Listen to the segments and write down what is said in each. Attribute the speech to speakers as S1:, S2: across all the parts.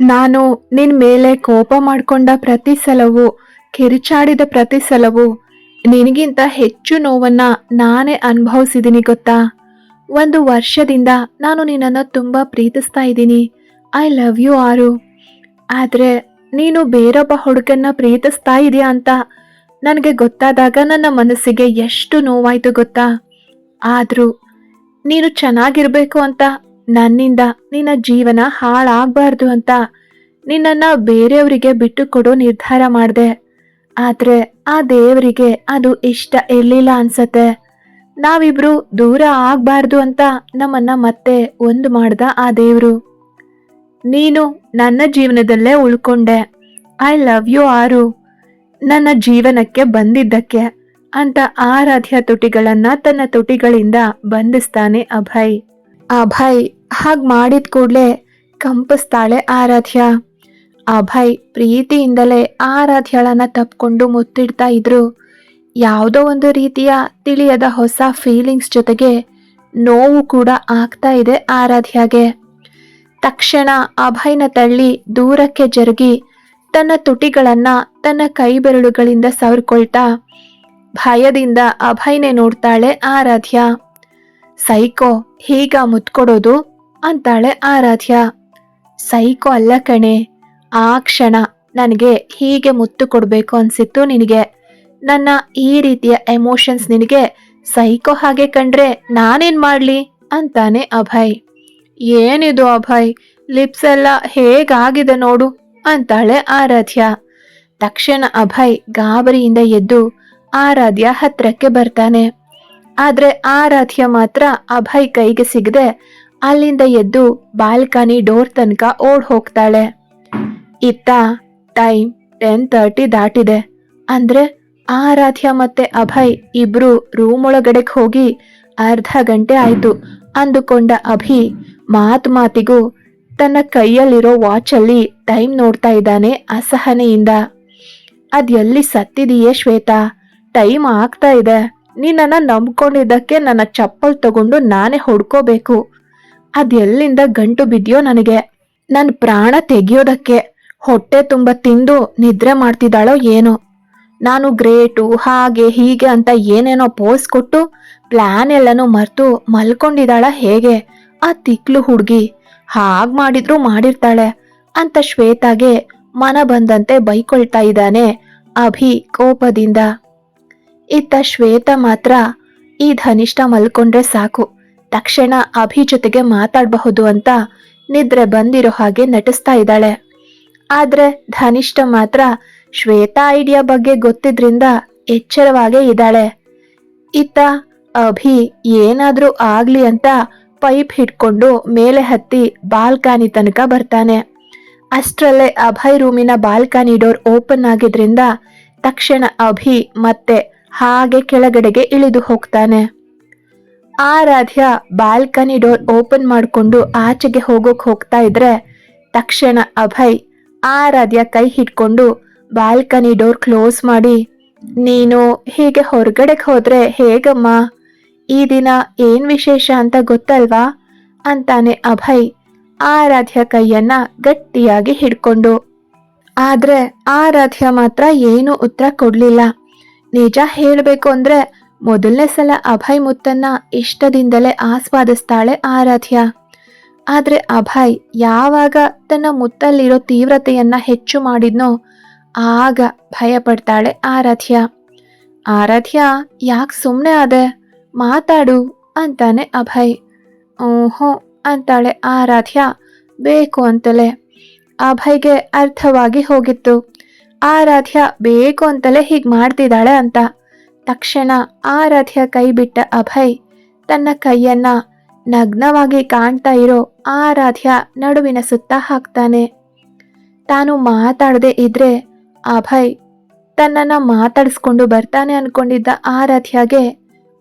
S1: ನಾನು ನಿನ್ ಮೇಲೆ ಕೋಪ ಮಾಡಿಕೊಂಡ ಪ್ರತಿ ಸಲವೂ, ಕಿರಿಚಾಡಿದ ಪ್ರತಿ ಸಲವೂ, ನಿನಗಿಂತ ಹೆಚ್ಚು ನೋವನ್ನ ನಾನೇ ಅನುಭವಿಸಿದ್ದೀನಿ ಗೊತ್ತಾ? ಒಂದು ವರ್ಷದಿಂದ ನಾನು ನಿನ್ನನ್ನು ತುಂಬ ಪ್ರೀತಿಸ್ತಾ ಇದ್ದೀನಿ. ಐ ಲವ್ ಯು ಆರು. ಆದರೆ ನೀನು ಬೇರೊಬ್ಬ ಹುಡುಗನ್ನ ಪ್ರೀತಿಸ್ತಾ ಇದೆಯಾ ಅಂತ ನನಗೆ ಗೊತ್ತಾದಾಗ ನನ್ನ ಮನಸ್ಸಿಗೆ ಎಷ್ಟು ನೋವಾಯಿತು ಗೊತ್ತಾ? ಆದರೂ ನೀನು ಚೆನ್ನಾಗಿರಬೇಕು ಅಂತ ನನ್ನಿಂದ ನಿನ್ನ ಜೀವನ ಹಾಳಾಗಬಾರ್ದು ಅಂತ ನಿನ್ನನ್ನ ಬೇರೆಯವರಿಗೆ ಬಿಟ್ಟು ಕೊಡೋ ನಿರ್ಧಾರ ಮಾಡಿದೆ. ಆದ್ರೆ ಆ ದೇವರಿಗೆ ಅದು ಇಷ್ಟ ಇರಲಿಲ್ಲ ಅನ್ಸತ್ತೆ. ನಾವಿಬ್ರು ದೂರ ಆಗಬಾರ್ದು ಅಂತ ನಮ್ಮನ್ನ ಮತ್ತೆ ಒಂದು ಮಾಡ್ದ ಆ ದೇವರು. ನೀನು ನನ್ನ ಜೀವನದಲ್ಲೇ ಉಳ್ಕೊಂಡೆ. ಐ ಲವ್ ಯು ಆರು. ನನ್ನ ಜೀವನಕ್ಕೆ ಬಂದಿದ್ದಕ್ಕೆ ಅಂತ ಆರಾಧ್ಯ ತುಟಿಗಳನ್ನ ತನ್ನ ತುಟಿಗಳಿಂದ ಬಂಧಿಸ್ತಾನೆ ಅಭಯ್. ಅಭಯ್ ಹಾಗ್ ಮಾಡಿದ ಕೂಡಲೇ ಕಂಪಿಸ್ತಾಳೆ ಆರಾಧ್ಯ. ಅಭಯ್ ಪ್ರೀತಿಯಿಂದಲೇ ಆರಾಧ್ಯಳನ್ನ ತಪ್ಕೊಂಡು ಮುತ್ತಿಡ್ತಾ ಇದ್ರು. ಯಾವುದೋ ಒಂದು ರೀತಿಯ ತಿಳಿಯದ ಹೊಸ ಫೀಲಿಂಗ್ಸ್ ಜೊತೆಗೆ ನೋವು ಕೂಡ ಆಗ್ತಾ ಇದೆ ಆರಾಧ್ಯಗೆ. ತಕ್ಷಣ ಅಭಯ್ನ ತಳ್ಳಿ ದೂರಕ್ಕೆ ಜರುಗಿ ತನ್ನ ತುಟಿಗಳನ್ನ ತನ್ನ ಕೈ ಬೆರಳುಗಳಿಂದ ಸವರ್ಕೊಳ್ತಾ ಭಯದಿಂದ ಅಭಯ್ನೆ ನೋಡ್ತಾಳೆ ಆರಾಧ್ಯ. ಸೈಕೋ, ಹೀಗ ಮುತ್ಕೊಡೋದು ಅಂತಾಳೆ ಆರಾಧ್ಯ. ಸೈಕೋ ಅಲ್ಲ ಕಣೆ, ಆ ಕ್ಷಣ ನನಗೆ ಹೀಗೆ ಮುತ್ತು ಕೊಡಬೇಕು ಅನ್ಸಿತ್ತು ನಿನಗೆ. ನನ್ನ ಈ ರೀತಿಯ ಎಮೋಷನ್ಸ್ ನಿನಗೆ ಸೈಕೋ ಹಾಗೆ ಕಂಡ್ರೆ ನಾನೇನ್ ಮಾಡ್ಲಿ? ಅಂತಾನೆ ಅಭಯ್. ಏನಿದು ಅಭಯ್, ಲಿಪ್ಸ್ ಎಲ್ಲ ಹೇಗಾಗಿದೆ ನೋಡು, ಅಂತಾಳೆ ಆರಾಧ್ಯ. ತಕ್ಷಣ ಅಭಯ್ ಗಾಬರಿಯಿಂದ ಎದ್ದು ಆರಾಧ್ಯ ಹತ್ರಕ್ಕೆ ಬರ್ತಾನೆ. ಆದ್ರೆ ಆರಾಧ್ಯ ಮಾತ್ರ ಅಭಯ್ ಕೈಗೆ ಸಿಗದೆ ಅಲ್ಲಿಂದ ಎದ್ದು ಬಾಲ್ಕನಿ ಡೋರ್ ತನಕ ಓಡ್ ಹೋಗ್ತಾಳೆ. ಇತ್ತ ಟೈಮ್ ಟೆನ್ ತರ್ಟಿ ದಾಟಿದೆ. ಅಂದ್ರೆ ಆರಾಧ್ಯ ಮತ್ತೆ ಅಭಯ್ ಇಬ್ರು ರೂಮ್ ಒಳಗಡೆಗೆ ಹೋಗಿ ಅರ್ಧ ಗಂಟೆ ಆಯ್ತು ಅಂದುಕೊಂಡ ಅಭಿ ಮಾತ್ ಮಾತಿಗೂ ತನ್ನ ಕೈಯಲ್ಲಿರೋ ವಾಚಲ್ಲಿ ಟೈಮ್ ನೋಡ್ತಾ ಇದ್ದಾನೆ ಅಸಹನೆಯಿಂದ. ಅದೆಲ್ಲಿ ಸತ್ತಿದೀಯೇ ಶ್ವೇತಾ? ಟೈಮ್ ಆಗ್ತಾ ಇದೆ. ನೀನನ್ನ ನಂಬ್ಕೊಂಡಿದ್ದಕ್ಕೆ ನನ್ನ ಚಪ್ಪಲ್ ತಗೊಂಡು ನಾನೇ ಹೊಡ್ಕೋಬೇಕು. ಅದೆಲ್ಲಿಂದ ಗಂಟು ಬಿದ್ಯೋ ನನಗೆ? ನನ್ನ ಪ್ರಾಣ ತೆಗಿಯೋದಕ್ಕೆ ಹೊಟ್ಟೆ ತುಂಬ ತಿಂದು ನಿದ್ರೆ ಮಾಡ್ತಿದ್ದಾಳೋ ಏನೋ? ನಾನು ಗ್ರೇಟು, ಹಾಗೆ, ಹೀಗೆ ಅಂತ ಏನೇನೋ ಪೋಸ್ ಕೊಟ್ಟು ಪ್ಲಾನ್ ಎಲ್ಲನೂ ಮರ್ತು ಮಲ್ಕೊಂಡಿದ್ದಾಳ ಹೇಗೆ? ಆ ತಿಕ್ಲು ಹುಡುಗಿ ಹಾಗೆ ಮಾಡಿದ್ರು ಮಾಡಿರ್ತಾಳೆ ಅಂತ ಶ್ವೇತಾಗೆ ಮನ ಬಂದಂತೆ ಬೈಕೊಳ್ತಾ ಇದ್ದಾನೆ ಅಭಿ ಕೋಪದಿಂದ. ಇತ್ತ ಶ್ವೇತ ಮಾತ್ರ ಈ ಧನಿಷ್ಠ ಮಲ್ಕೊಂಡ್ರೆ ಸಾಕು. ತಕ್ಷಣ ಅಭಿ ಜೊತೆಗೆ ಮಾತಾಡಬಹುದು ಅಂತ ನಿದ್ರೆ ಬಂದಿರೋ ಹಾಗೆ ನಟಿಸ್ತಾ ಇದ್ದಾಳೆ. ಆದ್ರೆ ಧನಿಷ್ಠ ಮಾತ್ರ ಶ್ವೇತಾ ಐಡಿಯಾ ಬಗ್ಗೆ ಗೊತ್ತಿದ್ರಿಂದ ಎಚ್ಚರವಾಗೇ ಇದ್ದಾಳೆ. ಇತ್ತ ಅಭಿ ಏನಾದ್ರೂ ಆಗ್ಲಿ ಅಂತ ಪೈಪ್ ಹಿಡ್ಕೊಂಡು ಮೇಲೆ ಹತ್ತಿ ಬಾಲ್ಕನಿ ತನಕ ಬರ್ತಾನೆ. ಅಷ್ಟರಲ್ಲೇ ಅಭಯ್ ರೂಮಿನ ಬಾಲ್ಕನಿ ಡೋರ್ ಓಪನ್ ಆಗಿದ್ರಿಂದ ತಕ್ಷಣ ಅಭಿ ಮತ್ತೆ ಹಾಗೆ ಕೆಳಗಡೆಗೆ ಇಳಿದು ಹೋಗ್ತಾನೆ. ಆರಾಧ್ಯ ಬಾಲ್ಕನಿ ಡೋರ್ ಓಪನ್ ಮಾಡಿಕೊಂಡು ಆಚೆಗೆ ಹೋಗೋಕೆ ಹೋಗ್ತಾ ಇದ್ರೆ ತಕ್ಷಣ ಅಭಯ್ ಆರಾಧ್ಯ ಕೈ ಹಿಡ್ಕೊಂಡು ಬಾಲ್ಕನಿ ಡೋರ್ ಕ್ಲೋಸ್ ಮಾಡಿ, ನೀನು ಹೀಗೆ ಹೊರಗಡೆಗೆ ಹೋದ್ರೆ ಹೇಗಮ್ಮ? ಈ ದಿನ ಏನ್ ವಿಶೇಷ ಅಂತ ಗೊತ್ತಲ್ವಾ? ಅಂತಾನೆ ಅಭಯ್ ಆರಾಧ್ಯ ಕೈಯನ್ನ ಗಟ್ಟಿಯಾಗಿ ಹಿಡ್ಕೊಂಡು. ಆದ್ರೆ ಆರಾಧ್ಯ ಮಾತ್ರ ಏನು ಉತ್ತರ ಕೊಡ್ಲಿಲ್ಲ. ನಿಜ ಹೇಳಬೇಕು ಅಂದ್ರೆ ಮೊದಲನೇ ಸಲ ಅಭಯ್ ಮುತ್ತನ್ನ ಇಷ್ಟದಿಂದಲೇ ಆಸ್ವಾದಿಸ್ತಾಳೆ ಆರಾಧ್ಯ. ಆದ್ರೆ ಅಭಯ್ ಯಾವಾಗ ತನ್ನ ಮುತ್ತಲ್ಲಿರೋ ತೀವ್ರತೆಯನ್ನ ಹೆಚ್ಚು ಮಾಡಿದ್ನೋ ಆಗ ಭಯ ಪಡ್ತಾಳೆ ಆರಾಧ್ಯ. ಆರಾಧ್ಯ, ಯಾಕೆ ಸುಮ್ಮನೆ ಆದೆ? ಮಾತಾಡು ಅಂತಾನೆ ಅಭಯ್. ಹ್ಞೂ ಅಂತಾಳೆ ಆರಾಧ್ಯ. ಬೇಕು ಅಂತಲೇ. ಅಭಯ್ಗೆ ಅರ್ಥವಾಗಿ ಹೋಗಿತ್ತು. ಆರಾಧ್ಯ ಬೇಕು ಅಂತಲೇ ಹೀಗೆ ಮಾಡ್ತಿದ್ದಾಳೆ ಅಂತ. ತಕ್ಷಣ ಆರಾಧ್ಯ ಕೈ ಬಿಟ್ಟ ಅಭಯ್ ತನ್ನ ಕೈಯನ್ನ ನಗ್ನವಾಗಿ ಕಾಣ್ತಾ ಇರೋ ಆರಾಧ್ಯ ನಡುವಿನ ಸುತ್ತ ಹಾಕ್ತಾನೆ. ತಾನು ಮಾತಾಡದೆ ಇದ್ರೆ ಅಭಯ್ ತನ್ನನ್ನ ಮಾತಾಡಿಸ್ಕೊಂಡು ಬರ್ತಾನೆ ಅನ್ಕೊಂಡಿದ್ದ ಆರಾಧ್ಯಗೆ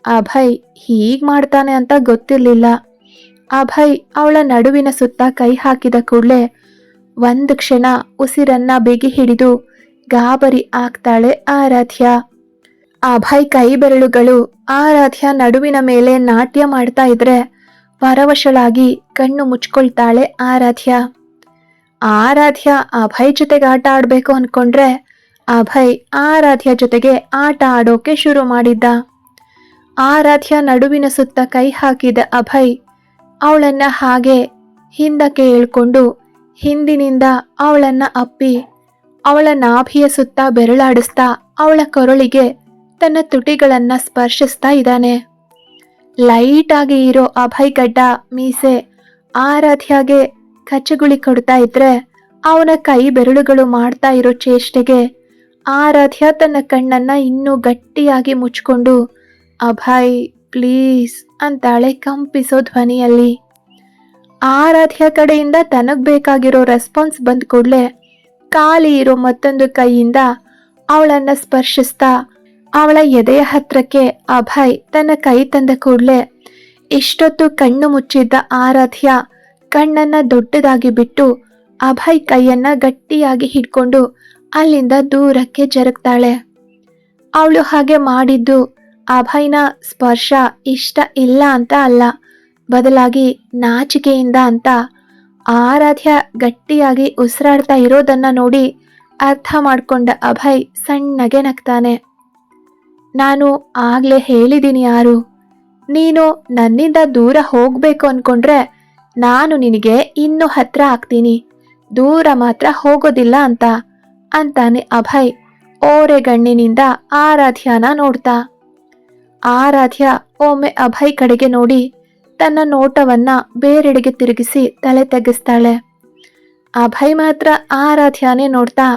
S1: ಅಭಯ್ ಹೀಗೆ ಮಾಡ್ತಾನೆ ಅಂತ ಗೊತ್ತಿರಲಿಲ್ಲ. ಅಭಯ್ ಅವಳ ನಡುವಿನ ಸುತ್ತ ಕೈ ಹಾಕಿದ ಕೂಡಲೇ ಒಂದು ಕ್ಷಣ ಉಸಿರನ್ನ ಬಿಗಿ ಹಿಡಿದು ಗಾಬರಿ ಆಗ್ತಾಳೆ ಆರಾಧ್ಯ. ಅಭಯ್ ಕೈ ಬೆರಳುಗಳು ಆರಾಧ್ಯ ನಡುವಿನ ಮೇಲೆ ನಾಟ್ಯ ಮಾಡ್ತಾ ಇದ್ರೆ ಪರವಶಳಾಗಿ ಕಣ್ಣು ಮುಚ್ಕೊಳ್ತಾಳೆ ಆರಾಧ್ಯ. ಆರಾಧ್ಯ ಅಭಯ್ ಜೊತೆಗೆ ಆಟ ಆಡಬೇಕು ಅನ್ಕೊಂಡ್ರೆ ಅಭಯ್ ಆರಾಧ್ಯ ಜೊತೆಗೆ ಆಟ ಆಡೋಕೆ ಶುರು ಮಾಡಿದ್ದ. ಆರಾಧ್ಯ ನಡುವಿನ ಸುತ್ತ ಕೈ ಹಾಕಿದ ಅಭಯ್ ಅವಳನ್ನ ಹಾಗೆ ಹಿಂದಕ್ಕೆ ಹೇಳ್ಕೊಂಡು ಹಿಂದಿನಿಂದ ಅವಳನ್ನ ಅಪ್ಪಿ, ಅವಳ ನಾಭಿಯ ಸುತ್ತ ಬೆರಳಾಡಿಸ್ತಾ ಅವಳ ಕೊರಳಿಗೆ ತನ್ನ ತುಟಿಗಳನ್ನ ಸ್ಪರ್ಶಿಸ್ತಾ ಇದ್ದಾನೆ. ಲೈಟ್ ಆಗಿ ಇರೋ ಅಭಯ್ ಗಡ್ಡ ಮೀಸೆ ಆರಾಧ್ಯಾಗೆ ಕಚ್ಚಗುಳಿ ಕೊಡ್ತಾ ಇದ್ರೆ ಅವನ ಕೈ ಬೆರಳುಗಳು ಮಾಡ್ತಾ ಇರೋ ಚೇಷ್ಟೆಗೆ ಆರಾಧ್ಯ ತನ್ನ ಕಣ್ಣನ್ನ ಇನ್ನೂ ಗಟ್ಟಿಯಾಗಿ ಮುಚ್ಕೊಂಡು, ಅಭಯ್, ಪ್ಲೀಸ್, ಅಂತಾಳೆ ಕಂಪಿಸೋ ಧ್ವನಿಯಲ್ಲಿ. ಆರಾಧ್ಯ ಕಡೆಯಿಂದ ತನಗ್ ಬೇಕಾಗಿರೋ ರೆಸ್ಪಾನ್ಸ್ ಬಂದ ಕೂಡಲೇ ಖಾಲಿ ಇರೋ ಮತ್ತೊಂದು ಕೈಯಿಂದ ಅವಳನ್ನು ಸ್ಪರ್ಶಿಸ್ತಾ ಅವಳ ಎದೆಯ ಹತ್ರಕ್ಕೆ ಅಭಯ್ ತನ್ನ ಕೈ ತಂದ ಕೂಡಲೇ, ಇಷ್ಟೊತ್ತು ಕಣ್ಣು ಮುಚ್ಚಿದ್ದ ಆರಾಧ್ಯ ಕಣ್ಣನ್ನ ದೊಡ್ಡದಾಗಿ ಬಿಟ್ಟು ಅಭಯ್ ಕೈಯನ್ನ ಗಟ್ಟಿಯಾಗಿ ಹಿಡ್ಕೊಂಡು ಅಲ್ಲಿಂದ ದೂರಕ್ಕೆ ಜರುಗ್ತಾಳೆ. ಅವಳು ಹಾಗೆ ಮಾಡಿದ್ದು ಅಭಯ್ನ ಸ್ಪರ್ಶ ಇಷ್ಟ ಇಲ್ಲ ಅಂತ ಅಲ್ಲ, ಬದಲಾಗಿ ನಾಚಿಕೆಯಿಂದ ಅಂತ. ಆರಾಧ್ಯ ಗಟ್ಟಿಯಾಗಿ ಉಸಿರಾಡ್ತಾ ಇರೋದನ್ನ ನೋಡಿ ಅರ್ಥ ಮಾಡ್ಕೊಂಡ ಅಭಯ್ ಸಣ್ಣಗೆ ನಗ್ತಾನೆ. ನಾನು ಆಗ್ಲೇ ಹೇಳಿದ್ದೀನಿ ಯಾರು? ನೀನು ನನ್ನಿಂದ ದೂರ ಹೋಗ್ಬೇಕು ಅನ್ಕೊಂಡ್ರೆ ನಾನು ನಿನಗೆ ಇನ್ನು ಹತ್ರ ಆಗ್ತೀನಿ. ದೂರ ಮಾತ್ರ ಹೋಗೋದಿಲ್ಲ ಅಂತ, ಅಂತಾನೆ ಅಭಯ್ ಓರೆಗಣ್ಣಿನಿಂದ ಆರಾಧ್ಯನ ನೋಡ್ತಾ. ಆರಾಧ್ಯ ಒಮ್ಮೆ ಅಭಯ್ ಕಡೆಗೆ ನೋಡಿ ತನ್ನ ನೋಟವನ್ನ ಬೇರೆಡೆಗೆ ತಿರುಗಿಸಿ ತಲೆ ತಗ್ಗಿಸ್ತಾಳೆ ಅಭಯ್ ಮಾತ್ರ ಆರಾಧ್ಯನೇ ನೋಡ್ತಾ,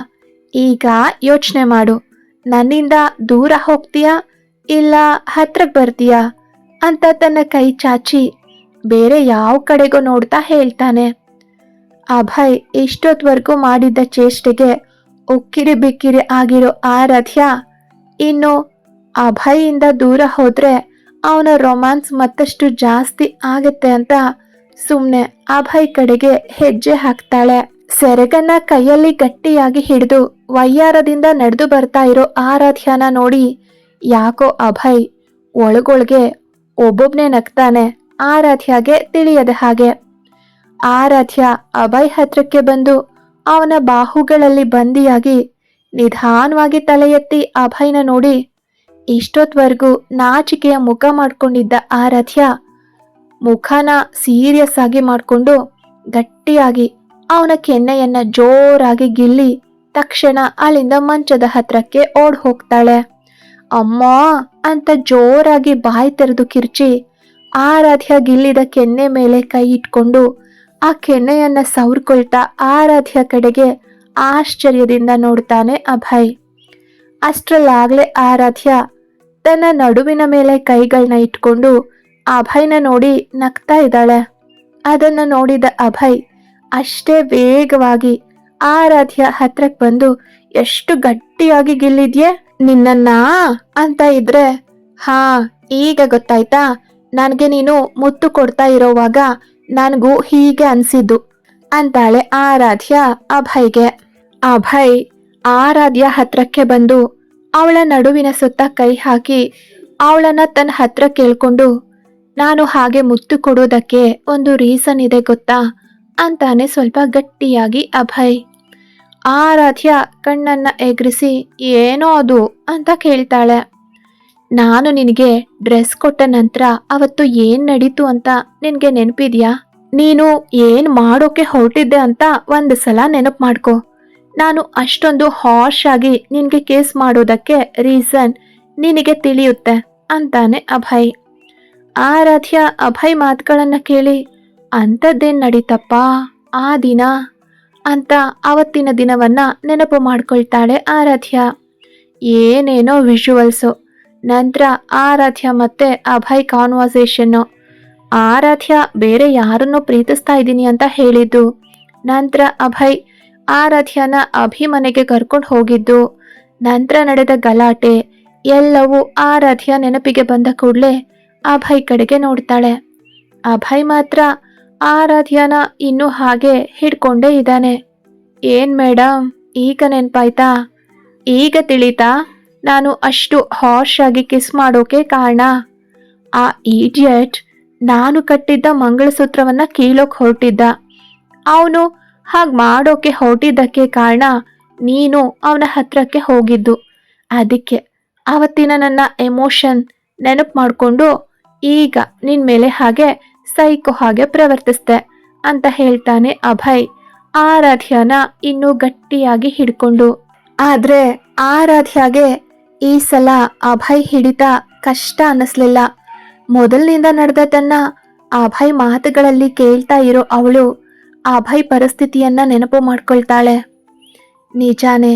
S1: ಈಗ ಯೋಚನೆ ಮಾಡು. ನನ್ನಿಂದ ದೂರ ಹೋಗ್ತೀಯಾ ಇಲ್ಲ ಹತ್ರಕ್ಕೆ ಬರ್ತೀಯಾ ಅಂತ ತನ್ನ ಕೈ ಚಾಚಿ ಬೇರೆ ಯಾವ ಕಡೆಗೂ ನೋಡ್ತಾ ಹೇಳ್ತಾನೆ. ಅಭಯ್ ಇಷ್ಟೊತ್ವರೆಗೂ ಮಾಡಿದ್ದ ಚೇಷ್ಟೆಗೆ ಉಕ್ಕಿರಿ ಬಿಕ್ಕಿರಿ ಆಗಿರೋ ಆರಾಧ್ಯ ಇನ್ನು ಅಭಯಿಂದ ದೂರ ಹೋದ್ರೆ ಅವನ ರೊಮ್ಯಾನ್ಸ್ ಮತ್ತಷ್ಟು ಜಾಸ್ತಿ ಆಗತ್ತೆ ಅಂತ ಸುಮ್ಮನೆ ಅಭಯ್ ಕಡೆಗೆ ಹೆಜ್ಜೆ ಹಾಕ್ತಾಳೆ. ಸೆರಗನ್ನ ಕೈಯಲ್ಲಿ ಗಟ್ಟಿಯಾಗಿ ಹಿಡಿದು ವಯ್ಯಾರದಿಂದ ನಡೆದು ಬರ್ತಾ ಇರೋ ಆರಾಧ್ಯನ ನೋಡಿ ಯಾಕೋ ಅಭಯ್ ಒಳಗೊಳಗೆ ಒಬ್ಬೊಬ್ನೇ ನಗ್ತಾನೆ ಆರಾಧ್ಯಗೆ ತಿಳಿಯದ ಹಾಗೆ. ಆರಾಧ್ಯ ಅಭಯ್ ಹತ್ರಕ್ಕೆ ಬಂದು ಅವನ ಬಾಹುಗಳಲ್ಲಿ ಬಂದಿಯಾಗಿ ನಿಧಾನವಾಗಿ ತಲೆ ಎತ್ತಿ ಅಭಯ್ನ ನೋಡಿ, ಇಷ್ಟೊತ್ವರೆಗೂ ನಾಚಿಕೆಯ ಮುಖ ಮಾಡ್ಕೊಂಡಿದ್ದ ಆರಾಧ್ಯ ಮುಖನ ಸೀರಿಯಸ್ ಆಗಿ ಮಾಡಿಕೊಂಡು ಗಟ್ಟಿಯಾಗಿ ಅವನ ಕೆನ್ನೆಯನ್ನ ಜೋರಾಗಿ ಗಿಲ್ಲಿ ತಕ್ಷಣ ಅಲ್ಲಿಂದ ಮಂಚದ ಹತ್ರಕ್ಕೆ ಓಡ್ ಹೋಗ್ತಾಳೆ. ಅಮ್ಮ, ಅಂತ ಜೋರಾಗಿ ಬಾಯಿ ತೆರೆದು ಕಿರ್ಚಿ ಆರಾಧ್ಯ ಗಿಲ್ಲಿದ ಕೆನ್ನೆ ಮೇಲೆ ಕೈ ಇಟ್ಕೊಂಡು ಆ ಕೆನ್ನೆಯನ್ನ ಸವರ್ಕೊಳ್ತಾ ಆರಾಧ್ಯ ಕಡೆಗೆ ಆಶ್ಚರ್ಯದಿಂದ ನೋಡ್ತಾನೆ ಅಭಯ್. ಅಷ್ಟರಲ್ಲಾಗ್ಲೇ ಆರಾಧ್ಯ ತನ್ನ ನಡುವಿನ ಮೇಲೆ ಕೈಗಳನ್ನ ಇಟ್ಕೊಂಡು ಅಭಯ್ನ ನೋಡಿ ನಗ್ತಾ ಇದ್ದಾಳೆ. ಅದನ್ನ ನೋಡಿದ ಅಭಯ್ ಅಷ್ಟೇ ವೇಗವಾಗಿ ಆರಾಧ್ಯ ಹತ್ರಕ್ ಬಂದು, ಎಷ್ಟು ಗಟ್ಟಿಯಾಗಿ ಗಿಲ್ಲಿದ್ಯೆ? ನಿನ್ನನ್ನ? ಅಂತ ಇದ್ರೆ, ಹಾ, ಈಗ ಗೊತ್ತಾಯ್ತಾ? ನನಗೆ ನೀನು ಮುತ್ತು ಕೊಡ್ತಾ ಇರೋವಾಗ ನನಗೂ ಹೀಗೆ ಅನ್ಸಿದ್ದು, ಅಂತಾಳೆ ಆರಾಧ್ಯ ಅಭಯ್ಗೆ. ಅಭಯ್ ಆರಾಧ್ಯ ಹತ್ರಕ್ಕೆ ಬಂದು, ಅವಳ ನಡುವಿನ ಸುತ್ತ ಕೈ ಹಾಕಿ, ಅವಳನ್ನ ತನ್ನ ಹತ್ರ ಕೇಳ್ಕೊಂಡು, ನಾನು ಹಾಗೆ ಮುತ್ತು ಕೊಡೋದಕ್ಕೆ ಒಂದು ರೀಸನ್ ಇದೆ ಗೊತ್ತಾ? ಅಂತಾನೆ ಸ್ವಲ್ಪ ಗಟ್ಟಿಯಾಗಿ ಅಭಯ್. ಆರಾಧ್ಯ ಕಣ್ಣನ್ನ ಎಗರಿಸಿ, ಏನೋ ಅದು? ಅಂತ ಕೇಳ್ತಾಳೆ. ನಾನು ನಿನಗೆ ಡ್ರೆಸ್ ಕೊಟ್ಟ ನಂತರ ಅವತ್ತು ಏನ್ ನಡೀತು ಅಂತ ನಿನಗೆ ನೆನಪಿದ್ಯಾ? ನೀನು ಏನ್ ಮಾಡೋಕೆ ಹೊರಟಿದ್ದೆ ಅಂತ ಒಂದು ಸಲ ನೆನಪು ಮಾಡ್ಕೊ. ನಾನು ಅಷ್ಟೊಂದು ಹಾಶ್ ಆಗಿ ನಿನಗೆ ಕೇಸ್ ಮಾಡೋದಕ್ಕೆ ರೀಸನ್ ನಿನಗೆ ತಿಳಿಯುತ್ತೆ, ಅಂತಾನೆ ಅಭಯ್. ಆರಾಧ್ಯ ಅಭಯ್ ಮಾತುಗಳನ್ನು ಕೇಳಿ ಅಂಥದ್ದೇನ್ ನಡೀತಪ್ಪ? ಆ ದಿನ? ಅಂತ ಅವತ್ತಿನ ದಿನವನ್ನ ನೆನಪು ಮಾಡ್ಕೊಳ್ತಾಳೆ ಆರಾಧ್ಯ. ಏನೇನೋ ವಿಷುವಲ್ಸು ನಂತರ ಆರಾಧ್ಯ ಮತ್ತೆ ಅಭಯ್ ಕಾನ್ವರ್ಸೇಷನ್ನು ಆರಾಧ್ಯ ಬೇರೆ ಯಾರನ್ನು ಪ್ರೀತಿಸ್ತಾ ಇದ್ದೀನಿ ಅಂತ ಹೇಳಿದ್ದು. ನಂತರ ಅಭಯ್ ಆರಾಧ್ಯನ ಅಭಿಮನೆಗೆ ಕರ್ಕೊಂಡು ಹೋಗಿದ್ದು. ನಂತರ ನಡೆದ ಗಲಾಟೆ. ಎಲ್ಲವೂ ಆರಾಧ್ಯ ನೆನಪಿಗೆ ಬಂದ ಕೂಡಲೇ ಅಭಯ್ ಕಡೆಗೆ ನೋಡ್ತಾಳೆ. ಅಭಯ್ ಮಾತ್ರ ಆರಾಧ್ಯನ ಇನ್ನೂ ಹಾಗೆ ಹಿಡ್ಕೊಂಡೇ ಇದ್ದಾನೆ. ಏನ್ ಮೇಡಮ್ ಈಗ ನೆನ್ಪಾಯ್ತಾ? ಈಗ ತಿಳಿತಾ? ನಾನು ಅಷ್ಟು ಹಾಶ್ ಆಗಿ ಕಿಸ್ ಮಾಡೋಕೆ ಕಾರಣ? ಆ ಈಡಿಯಟ್ ನಾನು ಕಟ್ಟಿದ್ದ ಮಂಗಳಸೂತ್ರವನ್ನ ಕೀಳೋಕೆ ಹೊರಟಿದ್ದ. ಅವನು ಹಾಗೆ ಮಾಡೋಕೆ ಹೊರಟಿದ್ದಕ್ಕೆ ಕಾರಣ ನೀನು ಅವನ ಹತ್ರಕ್ಕೆ ಹೋಗಿದ್ದು. ಅದಕ್ಕೆ ಆವತ್ತಿನ ನನ್ನ ಎಮೋಷನ್ ನೆನಪು ಮಾಡಿಕೊಂಡು ಈಗ ನಿನ್ನ ಮೇಲೆ ಹಾಗೆ ಸೈಕೋ ಹಾಗೆ ಪ್ರವರ್ತಿಸ್ದೆ. ಅಂತ ಹೇಳ್ತಾನೆ ಅಭಯ್. ಆರಾಧ್ಯನ ಇನ್ನೂ ಗಟ್ಟಿಯಾಗಿ ಹಿಡ್ಕೊಂಡು. ಆದ್ರೆ ಆರಾಧ್ಯಗೆ ಈ ಸಲ ಅಭಯ್ ಹಿಡಿತ ಕಷ್ಟ ಅನ್ನಿಸ್ಲಿಲ್ಲ. ಮೊದಲಿನಿಂದ ನಡೆದ ತನ್ನ ಅಭಯ್ ಮಾತುಗಳಲ್ಲಿ ಕೇಳ್ತಾ ಇರೋ ಅವಳು ಅಭಯ್ ಪರಿಸ್ಥಿತಿಯನ್ನ ನೆನಪು ಮಾಡ್ಕೊಳ್ತಾಳೆ. ನಿಜಾನೆ,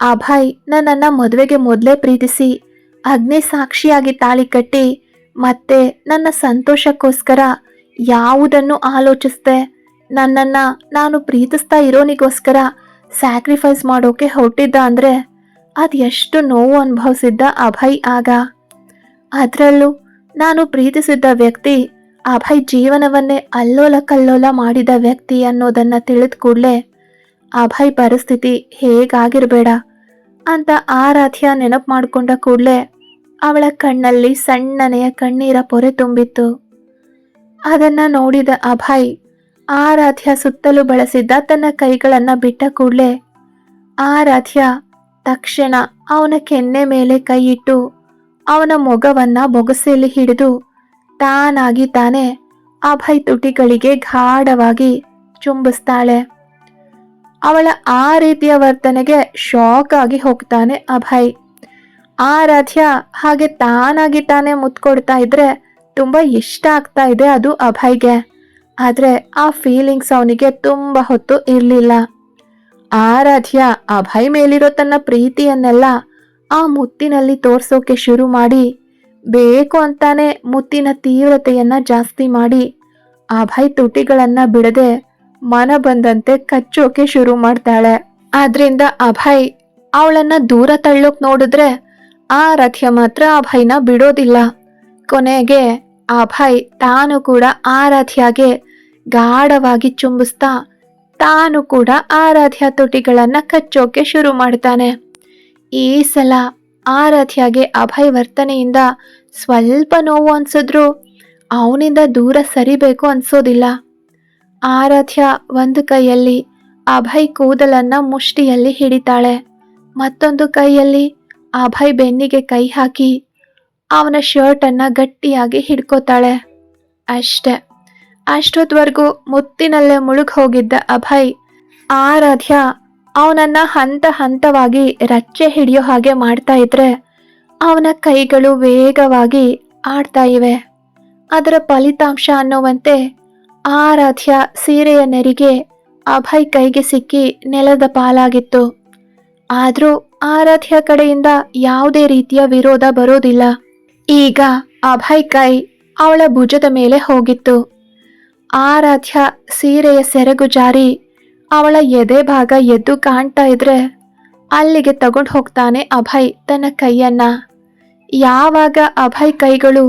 S1: ಅಭಯ್ ನನ್ನನ್ನ ಮದುವೆಗೆ ಮೊದಲೇ ಪ್ರೀತಿಸಿ ಅಗ್ನಿ ಸಾಕ್ಷಿಯಾಗಿ ತಾಳಿ ಕಟ್ಟಿ ಮತ್ತೆ ನನ್ನ ಸಂತೋಷಕ್ಕೋಸ್ಕರ ಯಾವುದನ್ನು ಆಲೋಚಿಸ್ದೆ? ನನ್ನನ್ನ ನಾನು ಪ್ರೀತಿಸ್ತಾ ಇರೋನಿಗೋಸ್ಕರ ಸ್ಯಾಕ್ರಿಫೈಸ್ ಮಾಡೋಕೆ ಹೊರಟಿದ್ದ ಅಂದರೆ ಅದು ಎಷ್ಟು ನೋವು ಅನುಭವಿಸಿದ್ದ ಅಭಯ್ ಆಗ. ಅದರಲ್ಲೂ ನಾನು ಪ್ರೀತಿಸಿದ್ದ ವ್ಯಕ್ತಿ, ಅಭಯ್ ಜೀವನವನ್ನೇ ಅಲ್ಲೋಲ ಕಲ್ಲೋಲ ಮಾಡಿದ ವ್ಯಕ್ತಿ ಅನ್ನೋದನ್ನು ತಿಳಿದ ಕೂಡಲೇ ಅಭಯ್ ಪರಿಸ್ಥಿತಿ ಹೇಗಾಗಿರಬೇಡ ಅಂತ ಆರಾಧ್ಯ ನೆನಪು ಮಾಡಿಕೊಂಡ ಕೂಡಲೇ ಅವಳ ಕಣ್ಣಲ್ಲಿ ಸಣ್ಣನೆಯ ಕಣ್ಣೀರ ಪೊರೆ ತುಂಬಿತ್ತು. ಅದನ್ನ ನೋಡಿದ ಅಭಯ್ ಆರಾಧ್ಯ ಸುತ್ತಲೂ ಬಳಸಿದ್ದ ತನ್ನ ಕೈಗಳನ್ನ ಬಿಟ್ಟ ಕೂಡಲೇ, ಆರಾಧ್ಯ, ತಕ್ಷಣ ಅವನ ಕೆನ್ನೆ ಮೇಲೆ ಕೈಯಿಟ್ಟು ಅವನ ಮೊಗವನ್ನ ಬೊಗಸೆಯಲ್ಲಿ ಹಿಡಿದು ತಾನಾಗಿ ತಾನೇ ಅಭಯ್ ತುಟಿಗಳಿಗೆ ಗಾಢವಾಗಿ ಚುಂಬಿಸ್ತಾಳೆ. ಅವಳ ಆ ರೀತಿಯ ವರ್ತನೆಗೆ ಶಾಕ್ ಆಗಿ ಹೋಗ್ತಾನೆ ಅಭಯ್. ಆರಾಧ್ಯ ಹಾಗೆ ತಾನಾಗಿ ತಾನೇ ಮುತ್ಕೊಡ್ತಾ ಇದ್ರೆ ತುಂಬಾ ಇಷ್ಟ ಆಗ್ತಾ ಇದೆ ಅದು ಅಭಯ್ಗೆ. ಆದ್ರೆ ಆ ಫೀಲಿಂಗ್ಸ್ ಅವನಿಗೆ ತುಂಬಾ ಹೊತ್ತು ಇರಲಿಲ್ಲ. ಆರಾಧ್ಯ ಅಭಯ್ ಮೇಲಿರೋ ತನ್ನ ಪ್ರೀತಿಯನ್ನೆಲ್ಲ ಆ ಮುತ್ತಿನಲ್ಲಿ ತೋರಿಸೋಕೆ ಶುರು ಮಾಡಿ, ಬೇಕು ಅಂತಾನೆ ಮುತ್ತಿನ ತೀವ್ರತೆಯನ್ನ ಜಾಸ್ತಿ ಮಾಡಿ, ಅಭಯ್ ತುಟಿಗಳನ್ನ ಬಿಡದೆ ಮನ ಬಂದಂತೆ ಕಚ್ಚೋಕೆ ಶುರು ಮಾಡ್ತಾಳೆ. ಆದ್ರಿಂದ ಅಭಯ್ ಅವಳನ್ನ ದೂರ ತಳ್ಳೋಕ್ ನೋಡಿದ್ರೆ ಆ ರಥ್ಯ ಮಾತ್ರ ಅಭಯ್ನ ಬಿಡೋದಿಲ್ಲ. ಕೊನೆಗೆ ಅಭಯ್ ತಾನು ಕೂಡ ಆರಾಧ್ಯಗೆ ಗಾಢವಾಗಿ ಚುಂಬಿಸ್ತಾ ತಾನು ಕೂಡ ಆರಾಧ್ಯ ತುಟಿಗಳನ್ನ ಕಚ್ಚೋಕೆ ಶುರು ಮಾಡ್ತಾನೆ. ಈ ಸಲ ಆರಾಧ್ಯಗೆ ಅಭಯ್ ವರ್ತನೆಯಿಂದ ಸ್ವಲ್ಪ ನೋವು ಅನ್ಸಿದ್ರು. ಅವನಿಂದ ದೂರ ಸರಿಬೇಕು ಅನ್ಸೋದಿಲ್ಲ. ಆರಾಧ್ಯ ಒಂದು ಕೈಯಲ್ಲಿ ಅಭಯ್ ಕೂದಲನ್ನ ಮುಷ್ಟಿಯಲ್ಲಿ ಹಿಡಿತಾಳೆ. ಮತ್ತೊಂದು ಕೈಯಲ್ಲಿ ಅಭಯ್ ಬೆನ್ನಿಗೆ ಕೈ ಹಾಕಿ ಅವನ ಶರ್ಟ್ ಅನ್ನ ಗಟ್ಟಿಯಾಗಿ ಹಿಡ್ಕೋತಾಳೆ. ಅಷ್ಟೆ. ಅಷ್ಟೊತ್ವರೆಗೂ ಮುತ್ತಿನಲ್ಲೇ ಮುಳುಗ್ ಹೋಗಿದ್ದ ಅಭಯ್, ಆರಾಧ್ಯ ಅವನನ್ನ ಹಂತ ಹಂತವಾಗಿ ರಚ್ಚೆ ಹಿಡಿಯೋ ಹಾಗೆ ಮಾಡ್ತಾ ಇದ್ರೆ ಅವನ ಕೈಗಳು ವೇಗವಾಗಿ ಆಡ್ತಾ ಇವೆ. ಅದರ ಫಲಿತಾಂಶ ಅನ್ನುವಂತೆ ಆರಾಧ್ಯ ಸೀರೆಯ ನೆರಿಗೆ ಅಭಯ್ ಕೈಗೆ ಸಿಕ್ಕಿ ನೆಲದ ಪಾಲಾಗಿತ್ತು. ಆದರೂ ಆರಾಧ್ಯ ಕಡೆಯಿಂದ ಯಾವುದೇ ರೀತಿಯ ವಿರೋಧ ಬರೋದಿಲ್ಲ. ಈಗ ಅಭಯ್ ಕೈ ಅವಳ ಭುಜದ ಮೇಲೆ ಹೋಗಿತ್ತು. ಆರಾಧ್ಯ ಸೀರೆಯ ಸೆರಗು ಜಾರಿ ಅವಳ ಎದೆ ಭಾಗ ಎದ್ದು ಕಾಣ್ತಾ ಇದ್ರೆ ಅಲ್ಲಿಗೆ ತಗೊಂಡು ಹೋಗ್ತಾನೆ ಅಭಯ್ ತನ್ನ ಕೈಯನ್ನ. ಯಾವಾಗ ಅಭಯ್ ಕೈಗಳು